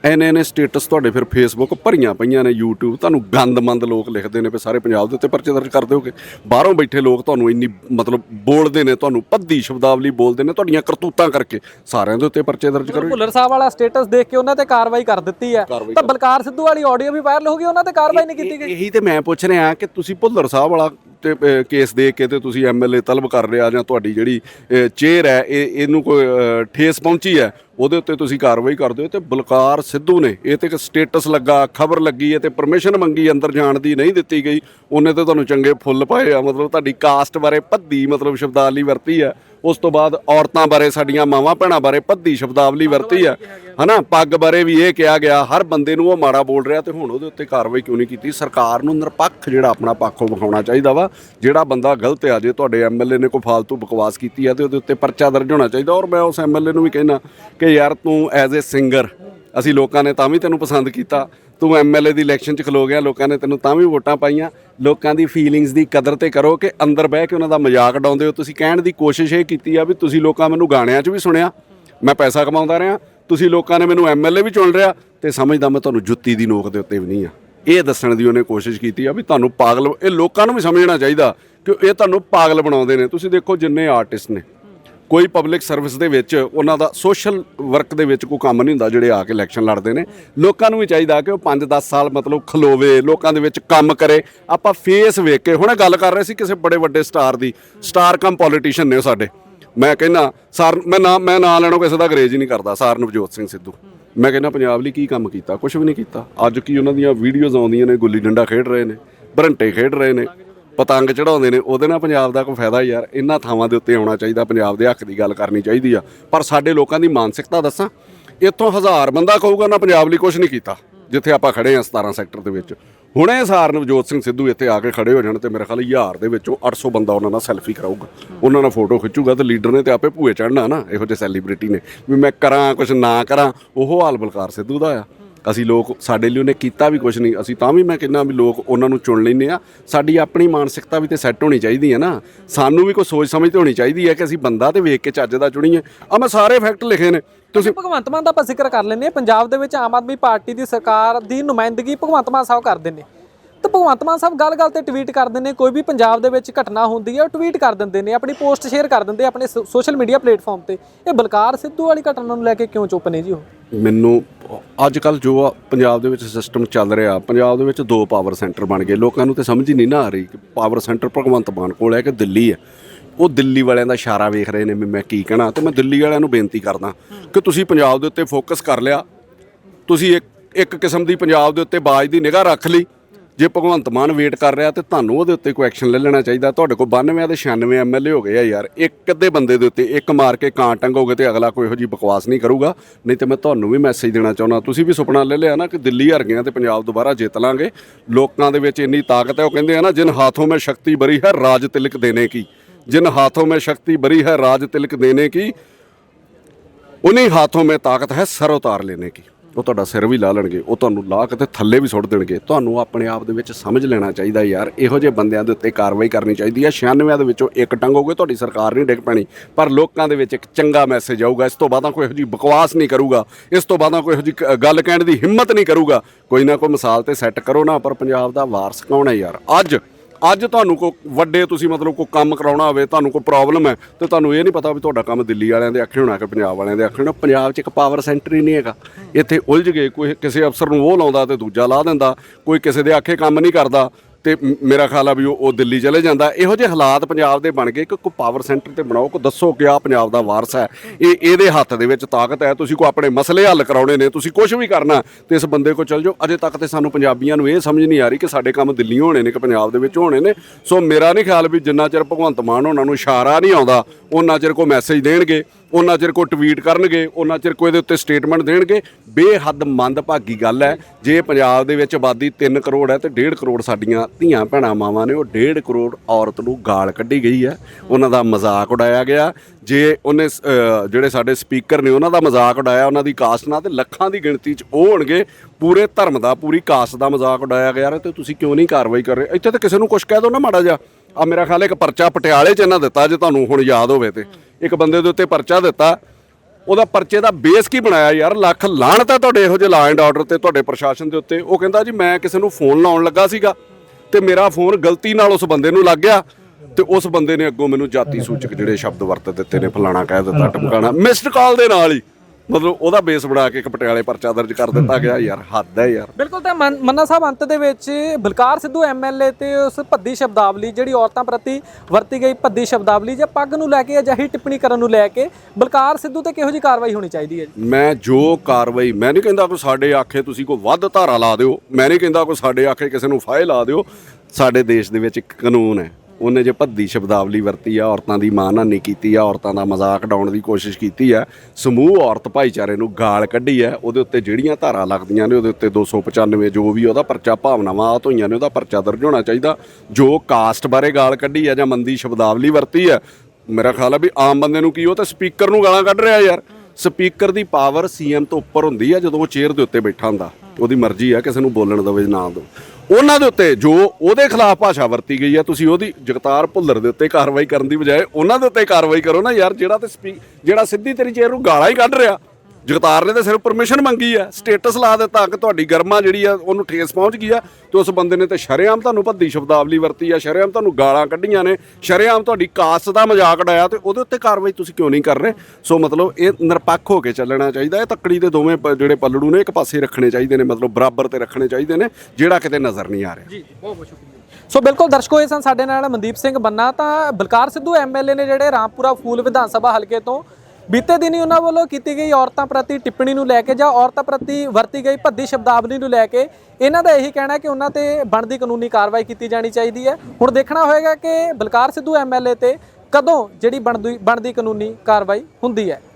ਐਨੇ ਐਨੇ ਸਟੇਟਸ ਤੁਹਾਡੇ ਫਿਰ ਫੇਸਬੁੱਕ ਭਰੀਆਂ ਪਈਆਂ ਨੇ YouTube ਤੁਹਾਨੂੰ ਗੰਦਮੰਦ ਲੋਕ ਲਿਖਦੇ ਨੇ ਵੀ ਸਾਰੇ ਪੰਜਾਬ ਦੇ ਉੱਤੇ ਪਰਚੇ ਦਰਜ ਕਰ ਦਿਓਗੇ। ਬਾਹਰੋਂ ਬੈਠੇ ਲੋਕ ਤੁਹਾਨੂੰ ਇੰਨੀ ਮਤਲਬ ਬੋਲਦੇ ਨੇ ਤੁਹਾਨੂੰ ਪੱਦੀ ਸ਼ਬਦਾਵਲੀ ਬੋਲਦੇ ਨੇ ਤੁਹਾਡੀਆਂ ਕਰਤੂਤਾਂ ਕਰਕੇ। ਸਾਰਿਆਂ ਦੇ ਉੱਤੇ ਪਰਚੇ ਦਰਜ ਕਰੋ। ਭੁੱਲਰ ਸਾਹਿਬ ਵਾਲਾ ਸਟੇਟਸ ਦੇਖ ਕੇ ਉਹਨਾਂ ਤੇ ਕਾਰਵਾਈ ਕਰ ਦਿੱਤੀ ਹੈ। ਤਾਂ ਬਲਕਾਰ ਸਿੱਧੂ ਵਾਲੀ ਆਡੀਓ ਵੀ ਵਾਇਰਲ ਹੋ ਗਈ ਉਹਨਾਂ ਤੇ ਕਾਰਵਾਈ ਨਹੀਂ ਕੀਤੀ ਗਈ। ਇਹੀ ਤੇ ਮੈਂ ਪੁੱਛ ਰਿਹਾ ਕਿ ਤੁਸੀਂ ਭੁੱਲਰ ਸਾਹਿਬ ਵਾਲਾ ਤੇ ਕੇਸ ਦੇਖ ਕੇ ਤੇ ਤੁਸੀਂ ਐਮਐਲਏ ਤਲਬ ਕਰ ਲਿਆ ਜਾਂ ਤੁਹਾਡੀ ਜਿਹੜੀ ਚੇਅਰ ਹੈ ਇਹ ਇਹਨੂੰ ਕੋਈ ਠੇਸ ਪਹੁੰਚੀ ਹੈ? ਉਹਦੇ ਉੱਤੇ ਤੁਸੀਂ ਕਾਰਵਾਈ ਕਰਦੇ ਹੋ ਤੇ ਬਲਕਾਰ ਸਿੱਧੂ ਨੇ, ਇਹ ਤੇ ਇੱਕ ਸਟੇਟਸ ਲੱਗਾ, ਖਬਰ ਲੱਗੀ ਹੈ ਤੇ ਪਰਮਿਸ਼ਨ ਮੰਗੀ, ਅੰਦਰ ਜਾਣ ਦੀ ਨਹੀਂ ਦਿੱਤੀ ਗਈ। ਉਹਨੇ ਤੇ ਤੁਹਾਨੂੰ ਚੰਗੇ ਫੁੱਲ ਪਾਏ ਆ, ਮਤਲਬ ਤੁਹਾਡੀ ਕਾਸਟ ਬਾਰੇ ਭੱਦੀ ਮਤਲਬ ਸ਼ਬਦਾਵਲੀ ਵਰਤੀ ਆ ਉਸ ਤੋਂ ਬਾਅਦ ਔਰਤਾਂ ਬਾਰੇ, ਸਾਡੀਆਂ ਮਾਵਾਂ ਭੈਣਾਂ ਬਾਰੇ ਭੱਦੀ ਸ਼ਬਦਾਵਲੀ ਵਰਤੀ ਆ। ਹਨਾ? ਪੱਗ ਬਾਰੇ ਵੀ ਇਹ ਕਿਹਾ ਗਿਆ, ਹਰ ਬੰਦੇ ਨੂੰ ਉਹ ਮਾੜਾ ਬੋਲ ਰਿਹਾ ਤੇ ਹੁਣ ਉਹਦੇ ਉੱਤੇ ਕਾਰਵਾਈ ਕਿਉਂ ਨਹੀਂ ਕੀਤੀ? ਸਰਕਾਰ ਨੂੰ ਨਿਰਪੱਖ ਜਿਹੜਾ ਆਪਣਾ ਪੱਖ ਉਹ ਵਿਖਾਉਣਾ ਚਾਹੀਦਾ ਵਾ। ਜਿਹੜਾ ਬੰਦਾ ਗਲਤ ਆ, ਜੇ ਤੁਹਾਡੇ ਐਮਐਲਏ ਨੇ ਕੋਈ ਫਾਲਤੂ ਬਕਵਾਸ ਕੀਤੀ ਆ ਤੇ ਉਹਦੇ ਉੱਤੇ ਪਰਚਾ ਦਰਜ ਹੋਣਾ ਚਾਹੀਦਾ। ਔਰ ਮੈਂ ਉਸ ਐਮਐਲਏ ਨੂੰ ਵੀ ਕਹਿਣਾ ਕਿ ਯਾਰ ਤੂੰ ਐਜ਼ ਅ ਸਿੰਗਰ ਅਸੀਂ ਲੋਕਾਂ ਨੇ ਤਾਂ ਵੀ ਤੈਨੂੰ ਪਸੰਦ ਕੀਤਾ। ਤੂੰ ਐਮਐਲਏ ਦੀ ਇਲੈਕਸ਼ਨ 'ਚ ਖਲੋ ਗਿਆ, ਲੋਕਾਂ ਨੇ ਤੈਨੂੰ ਤਾਂ ਵੀ ਵੋਟਾਂ ਪਾਈਆਂ। ਲੋਕਾਂ ਦੀ ਫੀਲਿੰਗਸ ਦੀ ਕਦਰ ਤੇ ਕਰੋ ਕਿ ਅੰਦਰ ਬਹਿ ਕੇ ਉਹਨਾਂ ਦਾ ਮਜ਼ਾਕ ਉਡਾਉਂਦੇ ਹੋ। ਤੁਸੀਂ ਕਹਿਣ ਦੀ ਕੋਸ਼ਿਸ਼ ਇਹ ਕੀਤੀ ਆ ਵੀ ਤੁਸੀਂ ਲੋਕਾਂ ਮੈਨੂੰ ਗਾਣਿਆਂ 'ਚ ਵੀ ਸੁਣਿਆ। ਮੈਂ ਪੈਸਾ ਕਮਾਉਂਦਾ ਰਿਹਾ। ਤੁਸੀਂ ਲੋਕਾਂ ਨੇ ਮੈਨੂੰ ਐਮਐਲਏ ਵੀ ਚੁਣ ਲਿਆ। ਤੇ ਸਮਝਦਾ ਮੈਂ ਤੁਹਾਨੂੰ ਜੁੱਤੀ ਦੀ ਨੋਕ ਦੇ ਉੱਤੇ ਵੀ ਨਹੀਂ ਆ। ਇਹ ਦੱਸਣ ਦੀ ਉਹਨੇ ਕੋਸ਼ਿਸ਼ ਕੀਤੀ ਆ ਵੀ ਤੁਹਾਨੂੰ ਪਾਗਲ ਇਹ ਲੋਕਾਂ ਨੂੰ ਵੀ ਸਮਝਣਾ ਚਾਹੀਦਾ ਕਿ ਇਹ ਤੁਹਾਨੂੰ ਪਾਗਲ ਬਣਾਉਂਦੇ ਨੇ। ਤੁਸੀਂ ਦੇਖੋ ਜਿੰਨੇ ਆਰਟਿਸਟ ਨੇ। ਕੋਈ ਪਬਲਿਕ ਸਰਵਿਸ ਦੇ ਵਿੱਚ ਉਹਨਾਂ ਦਾ ਸੋਸ਼ਲ ਵਰਕ ਦੇ ਵਿੱਚ ਕੋਈ ਕੰਮ ਨਹੀਂ ਹੁੰਦਾ ਜਿਹੜੇ ਆ ਕੇ ਇਲੈਕਸ਼ਨ ਲੜਦੇ ਨੇ। ਲੋਕਾਂ ਨੂੰ ਵੀ ਚਾਹੀਦਾ ਕਿ ਉਹ 5-10 ਸਾਲ ਮਤਲਬ ਖਲੋਵੇ, ਲੋਕਾਂ ਦੇ ਵਿੱਚ ਕੰਮ ਕਰੇ। ਆਪਾਂ ਫੇਸ ਵੇਖ ਕੇ, ਹੁਣੇ ਗੱਲ ਕਰ ਰਹੇ ਸੀ ਕਿਸੇ ਬੜੇ ਵੱਡੇ ਸਟਾਰ ਦੀ। ਸਟਾਰ ਕਮ ਪੋਲੀਟੀਸ਼ੀਅਨ ਨੇ ਉਹ ਸਾਡੇ। ਮੈਂ ਕਹਿੰਦਾ, ਸਰ ਮੈਂ ਨਾ, ਮੈਂ ਨਾਂ ਲੈਣੋਂ ਕਿਸੇ ਦਾ ਅੰਗਰੇਜ਼ ਨਹੀਂ ਕਰਦਾ, ਸਾਰ ਨਵਜੋਤ ਸਿੰਘ ਸਿੱਧੂ। ਮੈਂ ਕਹਿੰਦਾ, ਪੰਜਾਬ ਲਈ ਕੀ ਕੰਮ ਕੀਤਾ? ਕੁਝ ਵੀ ਨਹੀਂ ਕੀਤਾ। ਅੱਜ ਕੀ ਉਹਨਾਂ ਦੀਆਂ ਵੀਡੀਓਜ਼ ਆਉਂਦੀਆਂ ਨੇ, ਗੁੱਲੀ ਡੰਡਾ ਖੇਡ ਰਹੇ ਨੇ, ਬਰੰਟੇ ਖੇਡ ਰਹੇ ਨੇ। ਪਤੰਗ ਚੜਾਉਂਦੇ ਨੇ, ਉਹਦੇ ਨਾਲ ਪੰਜਾਬ ਦਾ ਕੋਈ ਫਾਇਦਾ ਯਾਰ। ਇਹਨਾਂ ਥਾਵਾਂ ਦੇ ਉੱਤੇ ਆਉਣਾ ਚਾਹੀਦਾ, ਪੰਜਾਬ ਦੇ ਹੱਕ ਦੀ ਗੱਲ ਕਰਨੀ ਚਾਹੀਦੀ ਆ। ਪਰ ਸਾਡੇ ਲੋਕਾਂ ਦੀ ਮਾਨਸਿਕਤਾ ਦੱਸਾਂ, ਇੱਥੋਂ ਹਜ਼ਾਰ ਬੰਦਾ ਕਹੂਗਾ, ਨਾ, ਪੰਜਾਬ ਲਈ ਕੁਝ ਨਹੀਂ ਕੀਤਾ। ਜਿੱਥੇ ਆਪਾਂ ਖੜੇ ਆ 17 ਸੈਕਟਰ ਦੇ ਵਿੱਚ। ਹੁਣੇ ਸਾਰ ਨਵਜੋਤ ਸਿੰਘ ਸਿੱਧੂ ਇੱਥੇ ਆ ਕੇ ਖੜੇ ਹੋ ਜਾਣ ਤੇ ਮੇਰੇ ਖਿਆਲ ਹਜ਼ਾਰ ਦੇ ਵਿੱਚੋਂ 800 ਬੰਦਾ ਉਹਨਾਂ ਨਾਲ ਸੈਲਫੀ ਕਰਾਊਗਾ। ਉਹਨਾਂ ਨਾਲ ਫੋਟੋ ਖਿੱਚੂਗਾ ਤੇ ਲੀਡਰ ਨੇ ਤੇ ਆਪੇ ਭੂਏ ਚੜਨਾ ਨਾ, ਇਹੋ ਜਿਹੇ ਸੈਲੀਬ੍ਰਿਟੀ ਨੇ। ਵੀ ਮੈਂ ਕਰਾਂ ਕੁਝ ਨਾ ਕਰਾਂ, ਉਹ ਹਾਲ ਬਲਕਾਰ ਸਿੱਧੂ ਦਾ ਆ। ਅਸੀਂ ਲੋਕ ਸਾਡੇ ਲਈ ਉਹਨੇ ਕੀਤਾ ਵੀ ਕੁਝ ਨਹੀਂ। ਅਸੀਂ ਤਾਂ ਵੀ ਮੈਂ ਕਹਿੰਦਾ ਵੀ ਲੋਕ ਉਹਨਾਂ ਨੂੰ ਚੁਣ ਲੈਂਦੇ ਆ। ਸਾਡੀ ਆਪਣੀ ਮਾਨਸਿਕਤਾ ਵੀ ਤੇ ਸੈੱਟ ਹੋਣੀ ਚਾਹੀਦੀ ਹੈ ਨਾ। ਸਾਨੂੰ ਵੀ ਕੋਈ ਸੋਚ ਸਮਝ ਤੇ ਹੋਣੀ ਚਾਹੀਦੀ ਹੈ ਕਿ ਅਸੀਂ ਬੰਦਾ ਤੇ ਵੇਖ ਕੇ ਚੱਜ ਦਾ ਚੁਣੀਏ। ਆ ਮੈਂ ਸਾਰੇ ਫੈਕਟ ਲਿਖੇ ਨੇ। ਤੁਸੀਂ ਭਗਵੰਤ ਮਾਨ ਦਾ ਆਪਾਂ ਜ਼ਿਕਰ ਕਰ ਲੈਂਦੇ ਹਾਂ। ਪੰਜਾਬ ਦੇ ਵਿੱਚ ਆਮ ਆਦਮੀ ਪਾਰਟੀ ਦੀ ਸਰਕਾਰ ਦੀ ਨੁਮਾਇੰਦਗੀ ਭਗਵੰਤ ਮਾਨ ਸਾਹਿਬ ਕਰਦੇ ਨੇ। ਤਾਂ ਭਗਵੰਤ ਮਾਨ ਸਾਹਿਬ ਗੱਲ-ਗੱਲ ਤੇ ਟਵੀਟ ਕਰਦੇ ਨੇ, ਕੋਈ ਵੀ ਪੰਜਾਬ ਦੇ ਵਿੱਚ ਘਟਨਾ ਹੁੰਦੀ ਹੈ, ਉਹ ਟਵੀਟ ਕਰ ਦਿੰਦੇ ਨੇ, ਆਪਣੀ ਪੋਸਟ ਸ਼ੇਅਰ ਕਰ ਦਿੰਦੇ ਆਪਣੇ ਸੋਸ਼ਲ ਮੀਡੀਆ ਪਲੇਟਫਾਰਮ ਤੇ। ਇਹ ਬਲਕਾਰ ਸਿੱਧੂ ਵਾਲੀ ਘਟਨਾ ਨੂੰ ਲੈ ਕੇ ਕਿਉਂ ਚੁੱਪ ਨੇ ਜੀ ਉਹ? ਮੈਨੂੰ ਅੱਜ ਕੱਲ ਜੋ ਪੰਜਾਬ ਦੇ ਵਿੱਚ ਸਿਸਟਮ ਚੱਲ ਰਿਹਾ, ਪੰਜਾਬ ਦੇ ਵਿੱਚ ਦੋ ਪਾਵਰ ਸੈਂਟਰ ਬਣ ਗਏ। ਲੋਕਾਂ ਨੂੰ ਤੇ ਸਮਝ ਹੀ ਨਹੀਂ ਨਾ ਆ ਰਹੀ ਕਿ ਪਾਵਰ ਸੈਂਟਰ ਭਗਵੰਤ ਮਾਨ ਕੋਲ ਹੈ ਕਿ ਦਿੱਲੀ ਹੈ। ਉਹ ਦਿੱਲੀ ਵਾਲਿਆਂ ਦਾ ਇਸ਼ਾਰਾ ਵੇਖ ਰਹੇ ਨੇ ਵੀ ਮੈਂ ਕੀ ਕਹਿਣਾ, ਤੇ ਮੈਂ ਦਿੱਲੀ ਵਾਲਿਆਂ ਨੂੰ ਬੇਨਤੀ ਕਰਦਾ ਕਿ ਤੁਸੀਂ ਪੰਜਾਬ ਦੇ ਉੱਤੇ ਫੋਕਸ ਕਰ ਲਿਆ। ਤੁਸੀਂ ਇੱਕ ਇੱਕ ਕਿਸਮ ਦੀ ਪੰਜਾਬ ਦੇ ਉੱਤੇ ਬਾਜ ਦੀ ਨਿਗਾਹ ਰੱਖ ਲਈ। ਜੇ ਭਗਵੰਤ ਮਾਨ ਵੇਟ ਕਰ ਰਿਹਾ ਤੇ ਤੁਹਾਨੂੰ ਉਹਦੇ ਉੱਤੇ ਕੋਈ ਐਕਸ਼ਨ ਲੈ ਲੈਣਾ ਚਾਹੀਦਾ। ਤੁਹਾਡੇ ਕੋਲ 92 ਤੇ 96 ਐਮਐਲਏ ਹੋ ਗਏ ਆ ਯਾਰ। ਇੱਕ ਅੱਧੇ ਬੰਦੇ ਦੇ ਉੱਤੇ ਇੱਕ ਮਾਰ ਕੇ ਕਾਂ ਟੰਗੋਗੇ ਤੇ ਅਗਲਾ ਕੋਈ ਇਹੋ ਜੀ ਬਕਵਾਸ ਨਹੀਂ ਕਰੂਗਾ। ਨਹੀਂ ਤੇ ਮੈਂ ਤੁਹਾਨੂੰ ਵੀ ਮੈਸੇਜ ਦੇਣਾ ਚਾਹੁੰਦਾ। ਤੁਸੀਂ ਵੀ ਸੁਪਨਾ ਲੈ ਲਿਆ ਨਾ ਕਿ ਦਿੱਲੀ ਹਰ ਗਿਆ ਤੇ ਪੰਜਾਬ ਦੁਬਾਰਾ ਜਿੱਤ ਲਾਂਗੇ। ਲੋਕਾਂ ਦੇ ਵਿੱਚ ਇੰਨੀ ਤਾਕਤ ਹੈ, ਉਹ ਕਹਿੰਦੇ ਆ ਨਾ, ਜਿਨ ਹਾਥੋਂ ਮੈਂ ਸ਼ਕਤੀ ਬਰੀ ਹੈ, ਰਾਜ ਤਿਲਕ ਦੇਣੇ ਕੀ। ਜਿਨ ਹਾਥੋਂ ਮੈਂ ਸ਼ਕਤੀ ਬਰੀ ਹੈ, ਰਾਜ ਤਿਲਕ ਦੇਣੇ ਕੀ। ਉਨੀ ਹਾਥੋਂ ਮੈਂ ਤਾਕਤ ਹੈ, ਸਰ ਉਤਾਰ ਲੈਣੇ ਕੀ। ਉਹ ਤੁਹਾਡਾ ਸਿਰ ਵੀ ਲਾ ਲੈਣਗੇ, ਉਹ ਤੁਹਾਨੂੰ ਲਾ ਕੇ ਤੇ ਥੱਲੇ ਵੀ ਸੁੱਟ ਦੇਣਗੇ। ਤੁਹਾਨੂੰ ਆਪਣੇ ਆਪ ਦੇ ਵਿੱਚ ਸਮਝ ਲੈਣਾ ਚਾਹੀਦਾ ਯਾਰ, ਇਹੋ ਜਿਹੇ ਬੰਦਿਆਂ ਦੇ ਉੱਤੇ ਕਾਰਵਾਈ ਕਰਨੀ ਚਾਹੀਦੀ ਹੈ। 96 ਦੇ ਵਿੱਚੋਂ ਇੱਕ ਟੰਗੋਗੇ ਤੁਹਾਡੀ ਸਰਕਾਰ ਨਹੀਂ ਡਿੱਗ ਪੈਣੀ, ਪਰ ਲੋਕਾਂ ਦੇ ਵਿੱਚ ਇੱਕ ਚੰਗਾ ਮੈਸੇਜ ਆਊਗਾ। ਇਸ ਤੋਂ ਬਾਅਦ ਕੋਈ ਇਹੋ ਜਿਹੀ ਬਕਵਾਸ ਨਹੀਂ ਕਰੂਗਾ, ਇਸ ਤੋਂ ਬਾਅਦ ਕੋਈ ਇਹੋ ਜਿਹੀ ਕ- ਗੱਲ ਕਹਿਣ ਦੀ ਹਿੰਮਤ ਨਹੀਂ ਕਰੂਗਾ। ਕੋਈ ਨਾ ਕੋਈ ਮਿਸਾਲ ਤੇ ਸੈੱਟ ਕਰੋ ਨਾ, ਪਰ ਪੰਜਾਬ ਦਾ ਵਾਰਸ ਕੌਣ ਹੈ ਯਾਰ? ਅੱਜ ਅੱਜ ਤੁਹਾਨੂੰ ਕੋਈ ਵੱਡੇ ਤੁਸੀਂ ਮਤਲਬ ਕੋਈ ਕੰਮ ਕਰਾਉਣਾ ਹੋਵੇ, ਤੁਹਾਨੂੰ ਕੋਈ ਪ੍ਰੋਬਲਮ ਹੈ, ਤੇ ਤੁਹਾਨੂੰ ਇਹ ਨਹੀਂ ਪਤਾ ਵੀ ਤੁਹਾਡਾ ਕੰਮ ਦਿੱਲੀ ਵਾਲਿਆਂ ਦੇ ਆਖੇ ਹੋਣਾ ਕਿ ਪੰਜਾਬ ਵਾਲਿਆਂ ਦੇ ਆਖੇ ਹੋਣਾ। ਪੰਜਾਬ 'ਚ ਇੱਕ ਪਾਵਰ ਸੈਂਟਰ ਹੀ ਨਹੀਂ ਹੈਗਾ। ਇੱਥੇ ਉਲਝ ਗਏ, ਕੋਈ ਕਿਸੇ ਅਫਸਰ ਨੂੰ ਉਹ ਲਾਉਂਦਾ ਤੇ ਦੂਜਾ ਲਾ ਦਿੰਦਾ, ਕੋਈ ਕਿਸੇ ਦੇ ਆਖੇ ਕੰਮ ਨਹੀਂ ਕਰਦਾ। ਤੇ ਮ- ਮੇਰਾ ਖਿਆਲ ਆ ਵੀ ਉਹ ਉਹ ਦਿੱਲੀ ਚਲੇ ਜਾਂਦਾ। ਇਹੋ ਜਿਹੇ ਹਾਲਾਤ ਪੰਜਾਬ ਦੇ ਬਣ ਗਏ ਕਿ ਕੋਈ ਪਾਵਰ ਸੈਂਟਰ ਤੇ ਬਣਾਓ ਕੋ ਦੱਸੋ ਕਿ ਆ ਪੰਜਾਬ ਦਾ ਵਾਰਸ ਹੈ। ਇਹ ਇਹਦੇ ਹੱਥ ਦੇ ਵਿੱਚ ਤਾਕਤ ਹੈ। ਤੁਸੀਂ ਕੋ ਆਪਣੇ ਮਸਲੇ ਹੱਲ ਕਰਾਉਣੇ ਨੇ, ਤੁਸੀਂ ਕੁਝ ਵੀ ਕਰਨਾ, ਤੇ ਇਸ ਬੰਦੇ ਕੋ ਚੱਲ ਜਾਓ। ਅਜੇ ਤੱਕ ਤੇ ਸਾਨੂੰ ਪੰਜਾਬੀਆਂ ਨੂੰ ਇਹ ਸਮਝ ਨਹੀਂ ਆ ਰਹੀ ਕਿ ਸਾਡੇ ਕੰਮ ਦਿੱਲੀ ਹੋਣੇ ਨੇ ਕਿ ਪੰਜਾਬ ਦੇ ਵਿੱਚ ਹੋਣੇ ਨੇ। ਸੋ ਮੇਰਾ ਨਹੀਂ ਖਿਆਲ ਵੀ ਜਿੰਨਾ ਚਿਰ ਭਗਵੰਤ ਮਾਨ ਉਹਨਾਂ ਨੂੰ ਇਸ਼ਾਰਾ ਨਹੀਂ ਆਉਂਦਾ, ਉਹਨਾਂ ਚਿਰ ਕੋ ਮੈਸੇਜ ਦੇਣਗੇ, ਉਹਨਾਂ ਚਿਰ ਕੋ ਟਵੀਟ ਕਰਨਗੇ, ਉਹਨਾਂ ਚਿਰ ਕੋਈ ਇਹਦੇ ਉੱਤੇ ਸਟੇਟਮੈਂਟ ਦੇਣਗੇ। ਬੇਹੱਦ ਮੰਦਭਾਗੀ ਗੱਲ ਹੈ। ਜੇ ਪੰਜਾਬ ਦੇ ਵਿੱਚ ਆਬਾਦੀ 3 ਕਰੋੜ ਹੈ ਤੇ 1.5 ਕਰੋੜ ਸਾਡੀਆਂ ਧੀਆਂ ਭੈਣਾਂ ਮਾਵਾਂ ਨੇ ਉਹ 1.5 ਕਰੋੜ ਔਰਤ ਨੂੰ ਗਾਲ ਕੱਢੀ ਗਈ ਹੈ। ਉਹਨਾਂ ਦਾ ਮਜ਼ਾਕ ਉਡਾਇਆ ਗਿਆ। ਜੇ ਉਹਨੇ ਜਿਹੜੇ ਸਾਡੇ ਸਪੀਕਰ ਨੇ, ਉਹਨਾਂ ਦਾ ਮਜ਼ਾਕ ਉਡਾਇਆ, ਉਹਨਾਂ ਦੀ ਕਾਸਟ ਨਾਲ ਤੇ ਲੱਖਾਂ ਦੀ ਗਿਣਤੀ 'ਚ ਉਹ ਹੋਣਗੇ। ਪੂਰੇ ਧਰਮ ਦਾ, ਪੂਰੀ ਕਾਸਟ ਦਾ ਮਜ਼ਾਕ ਉਡਾਇਆ ਗਿਆ ਤੇ ਤੁਸੀਂ ਕਿਉਂ ਨਹੀਂ ਕਾਰਵਾਈ ਕਰ ਰਹੇ? ਇੱਥੇ ਤਾਂ ਕਿਸੇ ਨੂੰ ਕੁਝ ਕਹਿ ਦੋ ਨਾ ਮਾੜਾ ਜਿਹਾ। ਆ ਮੇਰਾ ਖਿਆਲ ਇੱਕ ਪਰਚਾ ਪਟਿਆਲੇ 'ਚ ਇਹਨਾਂ ਦਿੱਤਾ, ਜੇ ਤੁਹਾਨੂੰ ਹੁਣ ਯਾਦ ਹੋਵੇ ਤੇ। ਇੱਕ ਬੰਦੇ ਦੇ ਉੱਤੇ ਪਰਚਾ ਦਿੱਤਾ। ਉਹਦਾ ਪਰਚੇ ਦਾ ਬੇਸ ਕੀ ਬਣਾਇਆ ਯਾਰ? ਲੱਖ ਲਾਣ ਤਾਂ ਤੁਹਾਡੇ ਇਹੋ ਜਿਹੇ ਲਾ ਐਂਡ ਆਰਡਰ ਤੇ, ਤੁਹਾਡੇ ਪ੍ਰਸ਼ਾਸਨ ਦੇ ਉੱਤੇ। ਉਹ ਕਹਿੰਦਾ ਜੀ, ਮੈਂ ਕਿਸੇ ਨੂੰ ਫੋਨ ਲਾਉਣ ਲੱਗਾ ਸੀਗਾ। ਤੇ ਮੇਰਾ ਫੋਨ ਗਲਤੀ ਨਾਲ ਉਸ ਬੰਦੇ ਨੂੰ ਲੱਗ ਗਿਆ ਤੇ ਉਸ ਬੰਦੇ ਨੇ ਅੱਗੋਂ ਮੈਨੂੰ ਜਾਤੀ ਸੂਚਕ ਜਿਹੜੇ ਸ਼ਬਦ ਵਰਤ ਦਿੱਤੇ ਨੇ ਫਲਾਣਾ ਕਹਿ ਦਿੱਤਾ ਟਮਕਾਣਾ ਮਿਸਡ ਕਾਲ ਦੇ ਨਾਲ ਹੀ। ਮਤਲਬ ਉਹਦਾ ਬੇਸ ਬਣਾ ਕੇ ਇੱਕ ਪਟਿਆਲੇ ਪਰਚਾ ਦਰਜ ਕਰ ਦਿੱਤਾ ਗਿਆ ਯਾਰ ਹੱਦ ਹੈ ਯਾਰ। ਬਿਲਕੁਲ ਤਾਂ ਮਨ- ਮੰਨਾ ਸਾਹਿਬ ਅੰਤ ਦੇ ਵਿੱਚ ਬਲਕਾਰ ਸਿੱਧੂ ਐਮਐਲਏ ਤੇ ਉਸ ਭੱਦੀ ਸ਼ਬਦਾਵਲੀ ਜਿਹੜੀ ਔਰਤਾਂ ਪ੍ਰਤੀ ਵਰਤੀ ਗਈ ਭੱਦੀ ਸ਼ਬਦਾਵਲੀ ਜਾਂ ਪੱਗ ਨੂੰ ਲੈ ਕੇ ਅਜਿਹੀ ਟਿੱਪਣੀ ਕਰਨ ਨੂੰ ਲੈ ਕੇ ਬਲਕਾਰ ਸਿੱਧੂ ਤੇ ਕਿਹੋ ਜੀ ਕਾਰਵਾਈ ਹੋਣੀ ਚਾਹੀਦੀ ਹੈ ਜੀ? ਮੈਂ ਜੋ ਕਾਰਵਾਈ ਮੈਂ ਨਹੀਂ ਕਹਿੰਦਾ ਕੋਈ ਸਾਡੇ ਆਖੇ ਤੁਸੀਂ ਕੋਈ ਵੱਧ ਧਾਰਾ ਲਾ ਦਿਓ ਮੈਂ ਨਹੀਂ ਕਹਿੰਦਾ ਕੋਈ ਸਾਡੇ ਆਖੇ ਕਿਸੇ ਨੂੰ ਫਾਇਲ ਲਾ ਦਿਓ ਸਾਡੇ ਦੇਸ਼ ਦੇ ਵਿੱਚ ਇੱਕ ਕਾਨੂੰਨ ਹੈ। ਉਹਨੇ ਜੇ ਭੱਦੀ ਸ਼ਬਦਾਵਲੀ ਵਰਤੀ ਆ, ਔਰਤਾਂ ਦੀ ਮਾਨਹਾਨੀ ਕੀਤੀ ਆ, ਔਰਤਾਂ ਦਾ ਮਜ਼ਾਕ ਉਡਾਉਣ ਦੀ ਕੋਸ਼ਿਸ਼ ਕੀਤੀ ਆ, ਸਮੂਹ ਔਰਤ ਭਾਈਚਾਰੇ ਨੂੰ ਗਾਲ ਕੱਢੀ ਆ, ਉਹਦੇ ਉੱਤੇ ਜਿਹੜੀਆਂ ਧਾਰਾ ਲੱਗਦੀਆਂ ਨੇ ਉਹਦੇ ਉੱਤੇ 295 ਜੋ ਵੀ ਉਹਦਾ ਪਰਚਾ ਭਾਵਨਾਵਾਂ ਆਤ ਹੋਈਆਂ ਨੇ, ਉਹਦਾ ਪਰਚਾ ਦਰਜ ਹੋਣਾ ਚਾਹੀਦਾ, ਜੋ ਕਾਸਟ ਬਾਰੇ ਗਾਲ ਕੱਢੀ ਆ ਜਾਂ ਮੰਦੀ ਸ਼ਬਦਾਵਲੀ ਵਰਤੀ ਆ, ਮੇਰਾ ਖਿਆਲ ਆ ਵੀ ਆਮ ਬੰਦੇ ਨੂੰ ਕੀ ਉਹ ਤਾਂ ਸਪੀਕਰ ਨੂੰ ਗਾਲਾਂ ਕੱਢ ਰਿਹਾ ਯਾਰ। ਸਪੀਕਰ ਦੀ ਪਾਵਰ ਸੀਐਮ ਤੋਂ ਉੱਪਰ ਹੁੰਦੀ ਆ, ਜਦੋਂ ਉਹ ਚੇਅਰ ਦੇ ਉੱਤੇ ਬੈਠਾ ਹੁੰਦਾ, ਉਹਦੀ ਮਰਜ਼ੀ ਆ, ਕਿਸੇ ਨੂੰ ਬੋਲਣ ਦੇਵੇ, ਨਾ ਦੋ ਉਹਨਾਂ ਦੇ ਉੱਤੇ ਜੋ ਉਹਦੇ ਖਿਲਾਫ ਭਾਸ਼ਾ ਵਰਤੀ ਗਈ ਹੈ, ਤੁਸੀਂ ਉਹਦੀ ਜਗਤਾਰ ਭੁੱਲਰ ਦੇ ਉੱਤੇ ਕਾਰਵਾਈ ਕਰਨ ਦੀ ਬਜਾਏ ਉਹਨਾਂ ਦੇ ਉੱਤੇ ਕਾਰਵਾਈ ਕਰੋ ਨਾ ਯਾਰ, ਜਿਹੜਾ ਤੇ ਸਪੀ, ਜਿਹੜਾ ਸਿੱਧੀ ਤੇਰੀ ਚੇਅਰ ਨੂੰ ਗਾਲਾਂ ਹੀ ਕੱਢ ਰਿਹਾ। ਜਗਤਾਰ ਨੇ ਤਾਂ ਸਿਰਫ ਪਰਮਿਸ਼ਨ ਮੰਗੀ ਆ ਸਟੇਟਸ ਲਾ ਦਿੱਤਾ ਕਿ ਤੁਹਾਡੀ ਗਰਮਾ ਜਿਹੜੀ ਆ, ਉਹਨੂੰ ਠੇਸ ਪਹੁੰਚ ਗਈ ਆ ਤੇ ਉਸ ਬੰਦੇ ਨੇ ਤਾਂ ਸ਼ਰੇਆਮ ਤੁਹਾਨੂੰ ਭੱਦੀ ਸ਼ਬਦਾਵਲੀ ਵਰਤੀ ਆ, ਸ਼ਰੇਆਮ ਤੁਹਾਨੂੰ ਗਾਲਾਂ ਕੱਢੀਆਂ ਨੇ, ਸ਼ਰੇਆਮ ਤੁਹਾਡੀ ਕਾਸਟ ਦਾ ਮਜ਼ਾਕ ਉਡਾਇਆ ਤੇ ਉਹਦੇ ਉੱਤੇ ਕਾਰਵਾਈ ਤੁਸੀਂ ਕਿਉਂ ਨਹੀਂ ਕਰ ਰਹੇ? ਸੋ ਮਤਲਬ ਇਹ ਨਿਰਪੱਖ ਹੋ ਕੇ ਚੱਲਣਾ ਚਾਹੀਦਾ, ਇਹ ਤੱਕੜੀ ਦੇ ਦੋਵੇਂ ਜਿਹੜੇ ਪੱਲੜੂ ਨੇ, ਇੱਕ ਪਾਸੇ ਰੱਖਣੇ ਚਾਹੀਦੇ ਨੇ, ਮਤਲਬ ਬਰਾਬਰ ਤੇ ਰੱਖਣੇ ਚਾਹੀਦੇ ਨੇ, ਜਿਹੜਾ ਕਿਤੇ ਨਜ਼ਰ ਨਹੀਂ ਆ ਰਿਹਾ। ਜੀ ਬਹੁਤ ਬਹੁਤ ਸ਼ੁਕਰੀਆ। ਸੋ ਬਿਲਕੁਲ ਦਰਸ਼ਕੋ, ਇਹ ਸਨ ਸਾਡੇ ਨਾਲ ਮਨਦੀਪ ਸਿੰਘ ਬੰਨਾ, ਤਾਂ ਬਲਕਾਰ ਸਿੱਧੂ ਐਮਐਲਏ ਨੇ ਜਿਹੜੇ ਰਾਮਪੁਰਾ ਫੂਲ ਵਿਧਾਨ ਸਭਾ ਹਲਕੇ ਤੋਂ ਬੀਤੇ ਦਿਨੀ ਉਹਨਾਂ ਵੱਲੋਂ ਕੀਤੀ ਗਈ ਔਰਤਾਂ ਪ੍ਰਤੀ ਟਿੱਪਣੀ ਨੂੰ ਲੈ ਕੇ ਜਾਂ ਔਰਤਾਂ ਪ੍ਰਤੀ ਵਰਤੀ ਗਈ ਭੱਦੀ ਸ਼ਬਦਾਵਲੀ ਨੂੰ ਲੈ ਕੇ ਇਹਨਾਂ ਦਾ ਇਹੀ ਕਹਿਣਾ ਕਿ ਉਹਨਾਂ ਤੇ ਬਣਦੀ ਕਾਨੂੰਨੀ ਕਾਰਵਾਈ ਕੀਤੀ ਜਾਣੀ ਚਾਹੀਦੀ ਹੈ। ਹੁਣ ਦੇਖਣਾ ਹੋਏਗਾ ਕਿ ਬਲਕਾਰ ਸਿੱਧੂ ਐਮਐਲਏ ਤੇ ਕਦੋਂ ਜਿਹੜੀ ਬਣਦੀ ਬਣਦੀ ਕਾਨੂੰਨੀ ਕਾਰਵਾਈ ਹੁੰਦੀ ਹੈ।